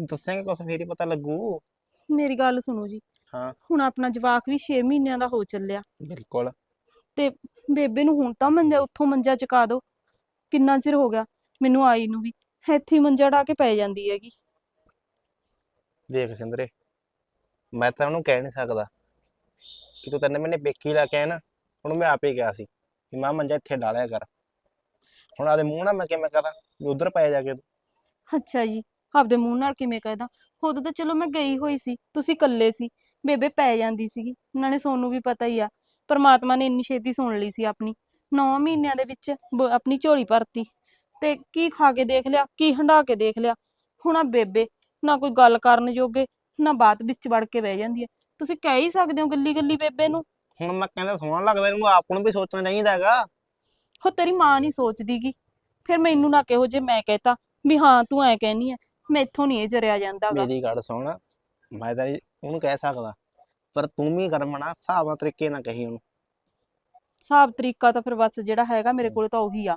ਦੱਸਾਂਗੇ ਕੁਛ ਫੇਰ ਹੀ ਪਤਾ ਲੱਗੂ। ਮੇਰੀ ਗੱਲ ਸੁਣੋ ਜੀ। ਹਾਂ। ਹੁਣ ਆਪਣਾ ਜਵਾਕ ਵੀ 6 ਮਹੀਨਿਆਂ ਦਾ ਹੋ ਚੱਲਿਆ। ਬਿਲਕੁਲ। ਤੇ ਬੇਬੇ ਨੂੰ ਹੁਣ ਤਾਂ ਮੰਜਾ ਉੱਥੋਂ ਮੰਜਾ ਚੁਕਾ ਦਿਓ ਕਿੰਨਾ ਚਿਰ ਹੋ ਗਿਆ? ਮੈਨੂੰ ਆਈ ਨੂੰ ਵੀ। ਇੱਥੇ ਹੀ ਮੰਜਾ ਢਾ ਕੇ ਪੈ ਜਾਂਦੀ ਹੈਗੀ। ਦੇਖ ਸਿੰਦਰੇ ਮੈਂ ਤਾਂ ਉਹਨੂੰ ਕਹਿ ਨਹੀਂ ਸਕਦਾ ਕਿ ਤੂੰ ਤਿੰਨ ਮਹੀਨੇ ਪੇਕੀ ਲਾ ਕੇ ਆਇਆ ਨਾ ਉਹਨੂੰ ਮੈਂ ਆਪੇ ਕਿਹਾ ਸੀ ਕਿ ਮਾਂ ਮੰਜਾ ਇੱਥੇ ਡਾਲਿਆ ਕਰ। ਹੁਣ ਆਦੇ ਮੂੰਹ ਨਾਲ ਮੈਂ ਕਿਵੇਂ ਕਰਾਂ? ਵੀ ਉਧਰ ਪੈ ਜਾ ਕੇ ਅੱਛਾ ਜੀ। ਆਪਦੇ ਮੂੰਹ ਨਾਲ ਕਿਵੇਂ ਕਹਿਦਾ। ਉਦੋਂ ਤਾਂ ਚਲੋ ਮੈਂ ਗਈ ਹੋਈ ਸੀ ਤੁਸੀਂ ਇਕੱਲੇ ਸੀ ਬੇਬੇ ਪੈ ਜਾਂਦੀ ਸੀਗੀ ਨਾਲੇ ਸੋਨੂੰ ਵੀ ਪਤਾ ਹੀ ਆ ਪਰਮਾਤਮਾ ਨੇ ਇੰਨੀ ਛੇਤੀ ਸੁਣ ਲਈ ਸੀ ਆਪਣੀ। 9 ਮਹੀਨਿਆਂ ਦੇ ਵਿੱਚ ਬ- ਆਪਣੀ ਝੋਲੀ ਭਰਤੀ ਤੇ ਕੀ ਖਾ ਕੇ ਦੇਖ ਲਿਆ ਕੀ ਹੰਡਾ ਕੇ ਦੇਖ ਲਿਆ ਹੁਣ ਆ ਬੇਬੇ ਨਾ ਕੋਈ ਗੱਲ ਕਰਨ ਜੋਗੇ ਨਾ ਬਾਤ ਵਿੱਚ ਵੜ ਕੇ ਬਹਿ ਜਾਂਦੀ ਹੈ ਤੁਸੀਂ ਕਹਿ ਹੀ ਸਕਦੇ ਹੋ ਗੱਲੀ ਗੱਲੀ ਬੇਬੇ ਨੂੰ। ਹੁਣ ਮੈਂ ਕਹਿੰਦਾ ਸੋਹਣਾ ਲੱਗਦਾ ਇਹਨੂੰ ਆਪ ਨੂੰ ਵੀ ਸੋਚਣਾ ਚਾਹੀਦਾ ਹੈਗਾ। ਹੋ ਤੇਰੀ ਮਾਂ ਨਹੀਂ ਸੋਚਦੀਗੀ ਫਿਰ ਮੈਨੂੰ ਨਾ ਕਹੋ ਜੇ ਮੈਂ ਕਹਤਾ ਵੀ ਹਾਂ ਤੂੰ ਐ ਕਹਿਨੀ ਐ ਮੈਥੋਂ ਨਹੀਂ ਇਹ ਜਰਿਆ ਜਾਂਦਾਗਾ। ਮੇਰੀ ਗੱਲ ਸੁਣ ਮੈਂ ਤਾਂ ਉਹਨੂੰ ਕਹਿ ਸਕਦਾ ਪਰ ਤੂੰ ਵੀ ਕਰਮਣਾ ਹਿਸਾਬਾਂ ਤਰੀਕੇ ਨਾਲ ਕਹੀ ਉਹਨੂੰ। ਹਿਸਾਬ ਤਰੀਕਾ ਤਾਂ ਫਿਰ ਬਸ ਜਿਹੜਾ ਹੈਗਾ ਮੇਰੇ ਕੋਲ ਤਾਂ ਉਹੀ ਆ।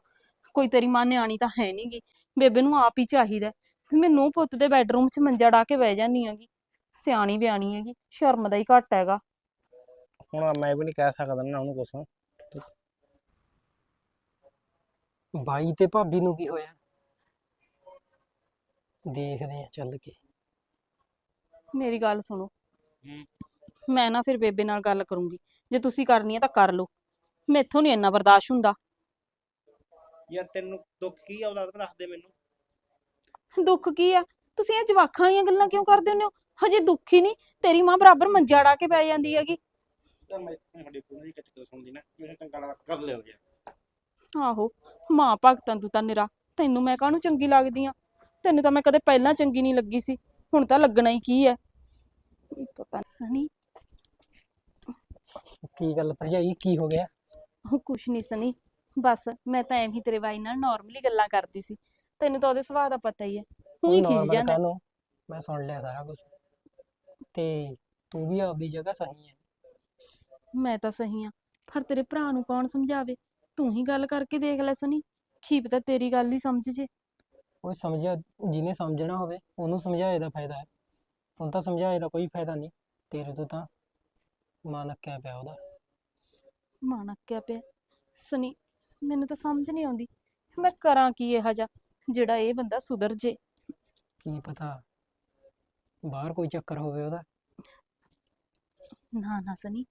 ਕੋਈ ਤੇਰੀ ਮਾਂ ਨਿਆਣੀ ਤਾਂ ਹੈ ਨਹੀਂਗੀ ਬੇਬੇ ਨੂੰ ਆਪ ਹੀ ਚਾਹੀਦਾ। ਫਿਰ ਮੈਂ ਨੂੰਹ ਪੁੱਤ ਦੇ ਬੈੱਡਰੂਮ 'ਚ ਮੰਜਾ ਢਾ ਕੇ ਬਹਿ ਜਾਂਦੀ ਹੈਗੀ। ਸਿਆਣੀ ਬਿਆਣੀ ਹੈਗੀ ਸ਼ਰਮ ਦਾ ਹੀ ਘੱਟ ਹੈਗਾ। ਹੁਣ ਮੈਂ ਵੀ ਨਹੀਂ ਕਹਿ ਸਕਦਾ ਨਾ ਉਹਨੂੰ ਕੁਛ। ਬਾਈ ਤੇ ਭਾਬੀ ਨੂੰ ਕੀ ਹੋਇਆ? ਦੇਖਦੇ ਆ ਚੱਲ ਕੇ। ਮੇਰੀ ਗੱਲ ਸੁਣੋ। ਮੈਂ ਨਾ ਫਿਰ ਬੇਬੇ ਨਾਲ ਗੱਲ ਕਰੂੰਗੀ। ਜੇ ਤੁਸੀਂ ਕਰਨੀ ਹੈ ਤਾਂ ਕਰ ਲਓ। ਮੈਥੋਂ ਨਹੀਂ ਇੰਨਾ ਬਰਦਾਸ਼ਤ ਹੁੰਦਾ। ਯਾਰ ਤੈਨੂੰ ਦੁੱਖ ਕੀ ਆਉਂਦਾ ਦੱਸ ਦੇ ਮੈਨੂੰ। ਦੁੱਖ ਕੀ ਆ? ਤੁਸੀਂ ਇਹ ਜਵਾਕਾਂ ਵਾਲੀਆਂ ਗੱਲਾਂ ਕਿਉਂ ਕਰਦੇ ਹੁੰਦੇ ਹੋ? ਹਜੇ ਦੁੱਖ ਹੀ ਨਹੀਂ। ਤੇਰੀ ਮਾਂ ਬਰਾਬਰ ਮੰਜਾ ਢਾ ਕੇ ਪੈ ਜਾਂਦੀ ਹੈਗੀ। ਤਾਂ ਮੈਂ ਤੁਹਾਡੇ ਕੋਲ ਨਹੀਂ ਕਿਤੇ ਸੁਣਦੀ ਨਾ। ਕਿਸੇ ਚੰਗਾ ਲੱਗਦਾ ਕਰ ਲਿਓ ਜੀ। ਆਹੋ ਮਾਂ ਭਗਤਾਂ ਤੂੰ ਤਾਂ ਨਿਰਾ। ਤੈਨੂੰ ਮੈਂ ਕਾਹਨੂੰ ਚੰਗੀ ਲੱਗਦੀ ਆ? ਤੈਨੂੰ ਤਾਂ ਮੈਂ ਕਦੇ ਪਹਿਲਾਂ ਚੰਗੀ ਨਹੀਂ ਲੱਗੀ ਸੀ ਹੁਣ ਤਾਂ ਲੱਗਣਾ ਹੀ ਕੀ ਹੈ। ਪਤਾ ਨਹੀਂ ਕੀ ਗੱਲ ਭਰਜਾਈ ਕੀ ਹੋ ਗਿਆ? ਉਹ ਕੁਛ ਨਹੀਂ ਸਨੀ ਬਸ ਮੈਂ ਤਾਂ ਐਵੇਂ ਹੀ ਤੇਰੇ ਬਾਈ ਨਾਲ ਨਾਰਮਲੀ ਗੱਲਾਂ ਕਰਦੀ ਸੀ। ਤੈਨੂੰ ਤਾਂ ਉਹਦੇ ਸੁਭਾਅ ਦਾ ਪਤਾ ਹੀ ਹੈ ਉਹ ਹੀ ਖਿਜ ਜਾਂਦਾ। ਹੈ। ਕਾਹਨੂੰ? ਮੈਂ ਸੁਣ ਲਿਆ ਸਾਰਾ ਕੁਝ ਤੇ ਤੂੰ ਵੀ ਆਪਦੀ ਜਗ੍ਹਾ ਸਹੀ ਹੈ। ਮੈਂ ਤਾਂ ਸਹੀ ਆ ਪਰ ਤੇਰੇ ਭਰਾ ਨੂੰ ਕੌਣ ਸਮਝਾਵੇ? ਤੂੰ ਹੀ ਗੱਲ ਕਰਕੇ ਦੇਖ ਲੈ ਸਨੀ ਕੀ ਪਤਾ ਤੇਰੀ ਗੱਲ ਹੀ ਸਮਝ ਜੇ। ਉਹ ਸਮਝਿਆ ਜਿਹਨੇ ਸਮਝਣਾ ਹੋਵੇ ਉਹਨੂੰ ਸਮਝਾਏ ਦਾ ਫਾਇਦਾ ਹੈ। ਹੁਣ ਤਾਂ ਸਮਝਾਏ ਦਾ ਕੋਈ ਫਾਇਦਾ ਨਹੀਂ। ਤੇਰੇ ਤੋਂ ਤਾਂ ਮਨ ਅੱਕਿਆ ਪਿਆ ਉਹਦਾ। ਮਨ ਅੱਕਿਆ ਪਿਆ। ਸਨੀ ਮੈਨੂੰ ਤਾਂ ਸਮਝ ਨਹੀਂ ਆਉਂਦੀ। ਮੈਂ ਕਰਾਂ ਕੀ ਇਹੋ ਜਿਹਾ? ਜਿਹੜਾ ਇਹ ਬੰਦਾ ਸੁਧਰ ਜੇ। ਕੀ ਪਤਾ? ਬਾਹਰ ਕੋਈ ਚੱਕਰ ਹੋਵੇ ਉਹਦਾ। ਨਾ ਨਾ ਸਨੀ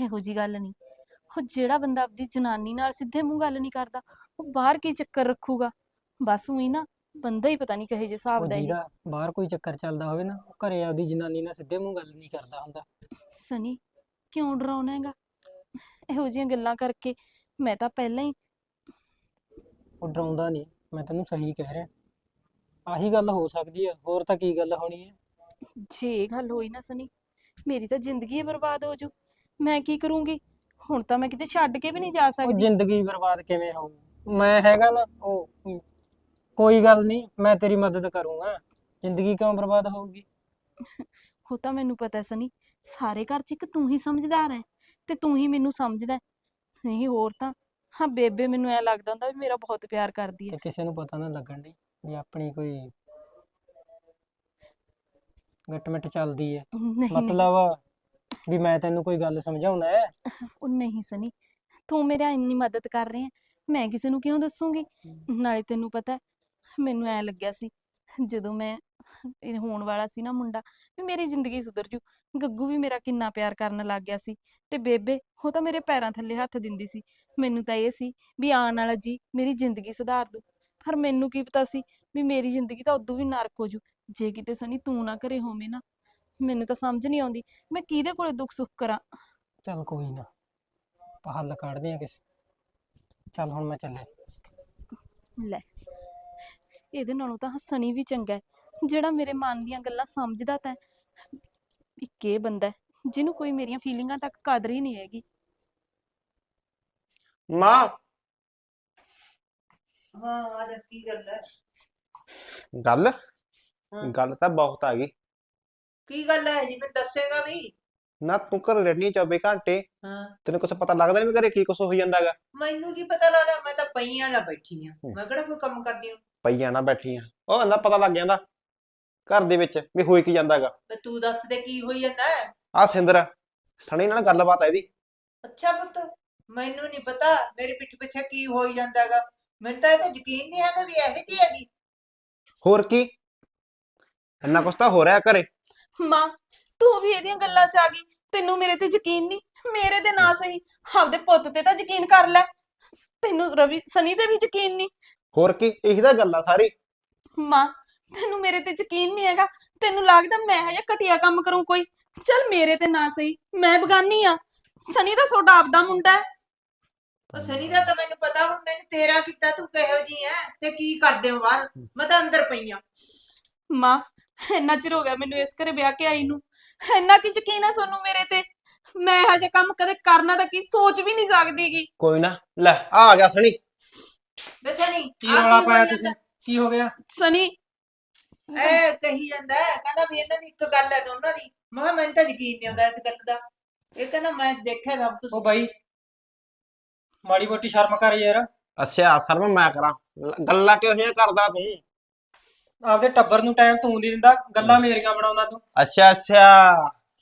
ਇਹੋ ਜੀ ਗੱਲ ਨਹੀਂ। ਉਹ ਜਿਹੜਾ ਬੰਦਾ ਆਪਦੀ ਜਨਾਨੀ ਨਾਲ ਸਿੱਧੇ ਮੂੰਹ ਗੱਲ ਨਹੀਂ ਕਰਦਾ ਉਹ ਬਾਹਰ ਕੀ ਚੱਕਰ ਰੱਖੂਗਾ? ਬਸ ਉਹੀ ਨਾ ਬੰਦਾ ਹੀ ਪਤਾ ਨਹੀਂ ਕਹੇ ਜੇ ਹਿਸਾਬ ਦਾ ਇਹ। ਜਿਹਦਾ ਬਾਹਰ ਕੋਈ ਚੱਕਰ ਚੱਲਦਾ ਹੋਵੇ ਨਾ ਉਹ ਘਰੇ ਆਪਦੀ ਜਨਾਨੀ ਨਾਲ ਸਿੱਧੇ ਮੂੰਹ ਗੱਲ ਨਹੀਂ ਕਰਦਾ ਹੁੰਦਾ। ਸਨੀ ਕਿਉਂ ਡਰਾਉਣਾ ਹੈਗਾ? ਇਹੋ ਜਿਹੀਆਂ ਗੱਲਾਂ ਕਰਕੇ ਮੈਂ ਤਾਂ ਪਹਿਲਾਂ ਹੀ ਉਹ ਡਰਾਉਂਦਾ ਨਹੀਂ ਮੈਂ ਤੈਨੂੰ ਸਹੀ ਕਹਿ ਰਿਹਾ। ਆਹੀ ਗੱਲ ਹੋ ਸਕਦੀ ਹੈ ਹੋਰ ਤਾਂ ਕੀ ਗੱਲ ਹੋਣੀ ਹੈ ਜੇ ਇਹ ਗੱਲ ਹੋਈ ਨਾ ਸਨੀ ਮੇਰੀ ਤਾਂ ਜ਼ਿੰਦਗੀ ਹੀ ਬਰਬਾਦ ਹੋ ਜੂ। ਮੈਂ ਕੀ ਕਰੂੰਗੀ? ਹੁਣ ਤਾਂ ਮੈਂ ਕਿਤੇ ਛੱਡ ਕੇ ਵੀ ਨਹੀਂ ਜਾ ਉਹ ਸਕਦੀ। ਜ਼ਿੰਦਗੀ ਬਰਬਾਦ ਕਿਵੇਂ ਹੋਊ? ਮੈਂ ਹੈਗਾ ਨਾ ਉਹ ਕੋਈ ਗੱਲ ਨਹੀਂ ਮੈਂ ਤੇਰੀ ਮਦਦ ਕਰੂੰਗਾ। ਜ਼ਿੰਦਗੀ ਕਿਉਂ ਬਰਬਾਦ ਹੋਊਗੀ? ਉਹ ਤਾਂ ਮੈਨੂੰ ਪਤਾ ਸਨੀ ਸਾਰੇ ਘਰ 'ਚ ਇੱਕ ਤੂੰ ਹੀ ਸਮਝਦਾਰ ਹੈ ਤੇ ਤੂੰ ਹੀ ਮੈਨੂੰ ਸਮਝਦਾ ਹੈ। ਨਹੀਂ ਹੋਰ ਤਾਂ ਹਾਂ ਬੇਬੇ ਮੈਨੂੰ ਐ ਲੱਗਦਾ ਹੁੰਦਾ ਵੀ ਮੇਰਾ ਬਹੁਤ ਪਿਆਰ ਕਰਦੀ ਹੈ। ਤੇ ਕਿਸੇ ਨੂੰ ਪਤਾ ਨਾ ਲੱਗਣ ਦੀ ਵੀ ਆਪਣੀ ਕੋਈ ਗੱਟਮਿਟ ਚੱਲਦੀ ਹੈ। ਨਹੀਂ। ਨਹੀਂ ਮਤਲਬ ਵੀ ਮੈਂ ਤੈਨੂੰ ਕੋਈ ਗੱਲ ਸਮਝਾਉਣਾ ਹੈ? ਉਹ ਨਹੀਂ ਸਨੀ ਤੂੰ ਮੇਰਾ ਇੰਨੀ ਮਦਦ ਕਰ ਰਿਹਾ ਮੈਂ ਕਿਸੇ ਨੂੰ ਕਿਉਂ ਦੱਸੂਗੀ? ਨਾਲੇ ਤੈਨੂੰ ਪਤਾ ਹੈ, ਮੈਨੂੰ ਐ ਲੱਗਿਆ ਸੀ ਜਦੋਂ ਮੈਂ ਇਹ ਹੋਣ ਵਾਲਾ ਸੀ ਨਾ ਮੁੰਡਾ ਵੀ ਮੇਰੀ ਜ਼ਿੰਦਗੀ ਸੁਧਰ ਜੂ ਗੱਗੂ ਵੀ ਮੇਰਾ ਕਿੰਨਾ ਪਿਆਰ ਕਰਨ ਲੱਗ ਗਿਆ ਸੀ ਤੇ ਬੇਬੇ ਉਹ ਤਾਂ ਮੇਰੇ ਪੈਰਾਂ ਥੱਲੇ ਹੱਥ ਦਿੰਦੀ ਸੀ ਮੈਨੂੰ ਤਾਂ ਇਹ ਸੀ ਵੀ ਆਉਣ ਵਾਲਾ ਜੀ ਮੇਰੀ ਜ਼ਿੰਦਗੀ ਸੁਧਾਰ ਦੂ ਪਰ ਮੈਨੂੰ ਕੀ ਪਤਾ ਸੀ ਵੀ ਮੇਰੀ ਜ਼ਿੰਦਗੀ ਤਾਂ ਉਦੋਂ ਵੀ ਨਰਕ ਹੋ ਜੂ ਜੇ ਕਿਤੇ ਸਨੀ ਤੂੰ ਨਾ ਘਰੇ ਹੋਵੇਂ ਨਾ ਮੈਨੂੰ ਤਾਂ ਸਮਝ ਨਹੀਂ ਆਉਂਦੀ ਮੈਂ ਕਿਹਦੇ ਕੋਲੇ ਦੁੱਖ ਸੁੱਖ ਕਰਾਂ। ਚੱਲ ਕੋਈ ਨਾ ਹੱਲ ਕੱਢਦੇ ਆ ਕਿਸੇ ਚੱਲ ਹੁਣ ਮੈਂ ਚੱਲਿਆ। ਲੈ। ਇਹਦੇ ਨਾਲੋਂ ਤਾਂ ਹੱਸਣੀ ਵੀ ਚੰਗਾ ਹੈ, ਜਿਹੜਾ ਮੇਰੇ ਮਨ ਦੀਆਂ ਗੱਲਾਂ ਸਮਝਦਾ ਤਾਂ ਹੈ। ਇੱਕ ਇਹ ਬੰਦਾ ਹੈ, ਜਿਹਨੂੰ ਕੋਈ ਮੇਰੀਆਂ ਫੀਲਿੰਗਾਂ ਤੱਕ ਕਦਰ ਹੀ ਨਹੀਂ ਹੈਗੀ। ਮਾਂ! ਹਾਂ ਆ ਜਾ ਕੀ ਗੱਲ ਹੈ? ਗੱਲ? ਹਾਂ। ਗੱਲ ਤਾਂ ਬਹੁਤ ਆ ਗਈ। ਕੀ ਗੱਲ ਹੈ ਜੀ? ਮੈਂ ਦੱਸੇਗਾ ਵੀ। ਨਾ ਤੂੰ ਘਰ ਰਹਿਣੀ 24 ਘੰਟੇ। ਹਾਂ। ਤੈਨੂੰ ਕੁਛ ਪਤਾ ਲੱਗਦਾ ਨਹੀਂ ਘਰੇ ਕੀ ਕੁਛ ਹੋਈ ਜਾਂਦਾਗਾ? ਮੈਨੂੰ ਕੀ ਪਤਾ ਲੱਗਦਾ? ਮੈਂ ਤਾਂ ਪਈਆਂ ਦਾ ਬੈਠੀ ਆ। ਹੂੰ। ਮੈਂ ਕਿਹੜਾ ਕੋਈ ਕੰਮ ਕਰਦੀ ਹਾਂ ਪਈਆਂ ਨਾ ਬੈਠੀਆਂ। ਉਹ ਨਾ ਪਤਾ ਲੱਗ ਜਾਂਦਾ ਘਰ ਦੇ ਵਿੱਚ ਵੀ ਹੋਈ ਕੀ ਜਾਂਦਾਗਾ ਤੇ ਤੂੰ ਦੱਸ ਦੇ ਕੀ ਹੋਈ ਜਾਂਦਾ ਹੈ? ਆ ਸਿੰਦਰ ਸਣੀ ਨਾਲ ਗੱਲਬਾਤ ਆ ਇਹਦੀ। ਅੱਛਾ ਪੁੱਤ ਮੈਨੂੰ ਨਹੀਂ ਪਤਾ ਮੇਰੀ ਪਿੱਠ ਪਿੱਛੇ ਕੀ ਹੋਈ ਜਾਂਦਾ ਹੈਗਾ। ਮੈਨੂੰ ਤਾਂ ਇਹ ਤਾਂ ਯਕੀਨ ਨਹੀਂ ਹੈਗਾ ਵੀ ਇਹੋ ਜਿਹੀ ਹੈਗੀ। ਹੋਰ ਕੀ? ਇੰਨਾ ਕੁਛ ਤਾਂ ਹੋ ਰਿਹਾ ਘਰੇ। ਮਾਂ ਤੂੰ ਵੀ ਇਹਦੀਆਂ ਗੱਲਾਂ 'ਚ ਆ ਗਈ। ਤੈਨੂੰ ਮੇਰੇ ਤੇ ਯਕੀਨ ਨਹੀਂ ਮੇਰੇ ਤੇ ਨਾ ਸਹੀ। ਆਪਦੇ ਪੁੱਤ ਤੇ ਤਾਂ ਯਕੀਨ ਕਰ ਲੈ। ਤੈਨੂੰ ਰਵੀ ਸਨੀ ਤੇ ਵੀ ਯਕੀਨ ਨਹੀਂ ਹੋਰ ਕੀ ਇਹੀ ਤਾਂ ਗੱਲ ਆ ਸਾਰੀ। ਮਾਂ ਤੈਨੂੰ ਮੇਰੇ ਤੇ ਯਕੀਨ ਨਹੀਂ ਹੈਗਾ। ਤੈਨੂੰ ਲੱਗਦਾ ਮੈਂ ਹਜੇ ਘਟੀਆ ਕੰਮ ਕਰੂੰ ਕੋਈ? ਚੱਲ ਮੇਰੇ ਤੇ ਨਾ ਸਹੀ ਮੈਂ ਬਗਾਨੀ ਆ। ਸਨੀ ਤਾਂ ਤੁਹਾਡਾ ਆਪਦਾ ਮੁੰਡਾ ਹੈ। ਉਹ ਸਨੀ ਦਾ ਤਾਂ ਮੈਨੂੰ ਪਤਾ ਹੁਣ ਮੈਨੂੰ ਤੇਰਾ ਕੀਤਾ ਤੂੰ ਕਿਹੋ ਜੀ ਹੈ ਤੇ ਕੀ ਕਰਦੇ ਹੋ ਬਾਹਰ? ਮੈਂ ਤਾਂ ਅੰਦਰ ਪਈ ਆ। ਮਾਂ ਇੰਨਾ ਚਿਰ ਹੋ ਗਿਆ ਮੈਨੂੰ ਇਸ ਘਰੇ ਵਿਆਹ ਕੇ ਆਈ ਨੂੰ। ਇੰਨਾ ਕੀ ਯਕੀਨ ਹੈ ਤੁਹਾਨੂੰ ਮੇਰੇ ਤੇ? ਮੈਂ ਹਜੇ ਕੰਮ ਕਦੇ ਕਰਨਾ ਤਾਂ ਕੀ ਸੋਚ ਵੀ ਨਹੀਂ ਸਕਦੀਗੀ ਕੋਈ ਨਾ ਲੈ ਆ ਆ ਗਿਆ ਸਣੀ ਵੇ ਸਨੀ ਕੀ ਆਹ ਰੌਲਾ ਹੋਈ ਪਾਇਆ ਜਾਂਦਾ? ਤੁਸੀਂ? ਕੀ ਹੋ ਗਿਆ? ਸਨੀ। ਇਹ ਕਹੀ ਜਾਂਦਾ ਹੈ, ਕਹਿੰਦਾ ਵੀ ਇਹਨਾਂ ਦੀ ਇੱਕ ਗੱਲ ਹੈ ਦੋਨਾਂ ਦੀ। ਮੈਂ ਕਿਹਾ ਮੈਨੂੰ ਤਾਂ ਯਕੀਨ ਨਹੀਂ ਆਉਂਦਾ ਇਸ ਗੱਲ ਦਾ। ਇਹ ਕਹਿੰਦਾ ਮੈਂ ਦੇਖਿਆ ਸਭ ਕੁਝ ਉਹ ਬਾਈ ਮਾੜੀ ਮੋਟੀ ਸ਼ਰਮ ਕਰ ਯਾਰ। ਅੱਛਾ ਸਰਮ ਮੈਂ ਕਰਾਂ। ਲ- ਗੱਲਾਂ ਕਿਉਂ ਜਿਹੀਆਂ ਕਰਦਾ ਤੂੰ? ਆਪਦੇ ਟੱਬਰ ਨੂੰ ਟਾਈਮ ਤੂੰ ਨਹੀਂ ਦਿੰਦਾ ਗੱਲਾਂ ਮੇਰੀਆਂ ਬਣਾਉਂਦਾ ਤੂੰ। ਅੱਛਾ ਅੱਛਾ।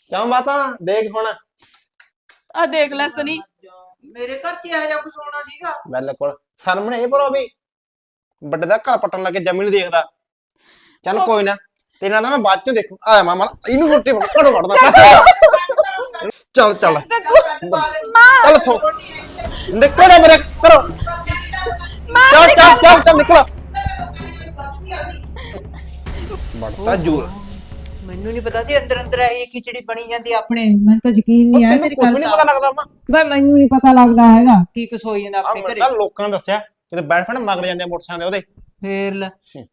ਕਿਉਂ ਬਾਤਾਂ ਦੇਖ ਹੁਣ। ਆ ਦੇਖ ਲੈ ਸਨੀ। ਮੇਰੇ ਘਰ 'ਚ ਇਹੋ ਜਿਹਾ ਕੁਝ ਹੋਣਾ ਸੀਗਾ। ਬਿਲਕੁਲ। ਸ਼ਰਮ ਨਹੀਂ ਭਰੋ ਵੀ ਵੱਡੇ ਦਾ ਘਰ ਪੱਟਣ ਲੱਗੇ ਜਮੀ ਦੇਖਦਾ। ਚੱਲ ਕੋਈ ਨਾ ਤੇਰੇ ਨਾਲ ਤਾਂ ਮੈਂ ਬਾਅਦ ਚ ਦੇਖੂ। ਆ ਮਾਮਾ ਇਹਨੂੰ ਰੋਟੀ ਫੜ ਘੜੋ ਵੜਦਾ ਚੱਲ। ਚੱਲ ਚੱਲ। ਇੱਥੋਂ। ਨਿਕਲ ਮੇਰੇ ਘਰੋਂ। ਚੱਲ ਚੱਲ ਚੱਲ ਚੱਲ ਨਿਕਲ। ਬੜਤਾ ਜੂਰ ਮੈਨੂੰ ਨਹੀਂ ਪਤਾ ਸੀ ਅੰਦਰ ਅੰਦਰ ਇਹ ਖਿਚੜੀ ਬਣੀ ਜਾਂਦੀ ਆਪਣੇ। ਮੈਨੂੰ ਤਾਂ ਯਕੀਨ ਨਹੀਂ ਆਇਆ ਤੈਨੂੰ ਕੁਝ ਵੀ ਨਹੀਂ ਪਤਾ ਲੱਗਦਾ ਮਾਂ ਬਈ ਮੈਨੂੰ ਨਹੀਂ ਪਤਾ ਲੱਗਦਾ ਹੈਗਾ। ਕੀ ਕੁਛ ਹੋਈ ਜਾਂਦਾ ਆ ਆਪਣੇ ਘਰੇ? ਮੈਂ ਲੋਕਾਂ ਨੇ ਦੱਸਿਆ ਕਿਤੇ ਬੈਠ ਫੜ ਮਗਰ ਜਾਂਦੇ ਆ ਮੋਟਰਸਾਈਕਲ ਦੇ ਉਹਦੇ। ਫੇਰ ਲੈ।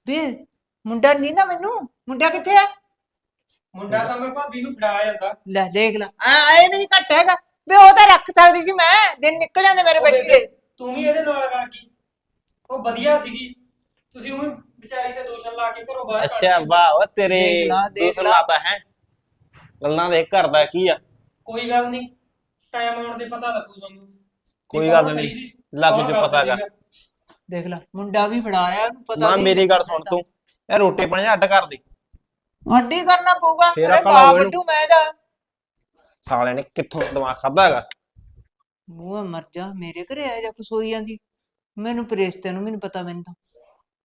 ਵੇ ਮੁੰਡਾ ਨਹੀਂ ਨਾ ਮੈਨੂੰ? ਮੁੰਡਾ ਕਿੱਥੇ ਆ? ਮੁੰਡਾ ਤਾਂ ਮੈਂ ਭਾਬੀ ਨੂੰ ਫੜਾ ਜਾਂਦਾ। ਲੈ ਦੇਖ ਲੈ। ਆ ਇਹ ਵੀ ਨਹੀਂ ਘੱਟ ਹੈਗਾ। ਵੇ ਉਹ ਤਾਂ ਰੱਖ ਸਕਦੀ ਸੀ ਮੈਂ। ਦਿਨ ਨਿਕਲ ਜਾਂਦੇ ਮੇਰੇ ਬੈਠੀ ਦੇ। ਤੂੰ ਵੀ ਇਹਦੇ ਨਾਲ ਰਲ ਗਈ ਉਹ ਵਧੀਆ ਸੀਗੀ। ਤੁਸੀਂ ਉਹ ਵਿਚਾਰੀ ਤੇ ਦੋਸ਼ਣ ਲਾ ਕੇ ਘਰੋਂ ਬਾਹਰ ਕੱਢ ਅੱਛਾ ਦਿੱਤੀ। ਵਾਹ ਵਾ ਤੇਰੇ ਦੇਖ ਲਾ, ਦੇਖ ਦੋਸਤ ਲਾ। ਲਾਤਾ ਹੈ ਗੱਲਾਂ ਦੇ ਕਰਦਾ ਕੀ ਆ ਕੋਈ ਗੱਲ ਨਹੀਂ ਟਾਈਮ ਆਉਣ ਤੇ ਪਤਾ ਲੱਗੂ ਤੁਹਾਨੂੰ ਕੋਈ ਵੀ ਗੱਲ ਨਹੀਂ, ਲੱਗ ਜੂ ਪਤਾ। ਸੀਗਾ। ਦੇਖ ਲੈ ਮੁੰਡਾ ਵੀ ਫੜਾ ਰਿਹਾ ਉਹਨੂੰ ਪਤਾ ਮਾਂ ਮੇਰੀ ਗੱਲ ਸੁਣ ਤੂੰ ਇਹ ਰੋਟੀ ਪਾਣੀ ਅੱਡ ਕਰ ਦੇ ਅੱਡੀ ਕਰਨਾ ਪਊਗਾ ਫੇਰ ਅਰੇ ਆਪਾਂ ਬਾਪ ਲਾਓ। ਵੱਡੂ ਮੈਂ ਦਾ ਸਾਲੇ ਨੇ ਕਿੱਥੋਂ ਦਿਮਾਗ ਖਾਦਾ ਹੈਗਾ ਮੂੰਹ ਮਰ ਜਾ ਮੇਰੇ ਘਰੇ ਆ ਜਾ ਕੁਛ ਹੋਈ ਜਾਂਦੀ ਮੈਨੂੰ ਪ੍ਰਿਸ਼ਤੇ ਨੂੰ ਮੈਨੂੰ ਪਤਾ ਮੈਨੂੰ ਤਾਂ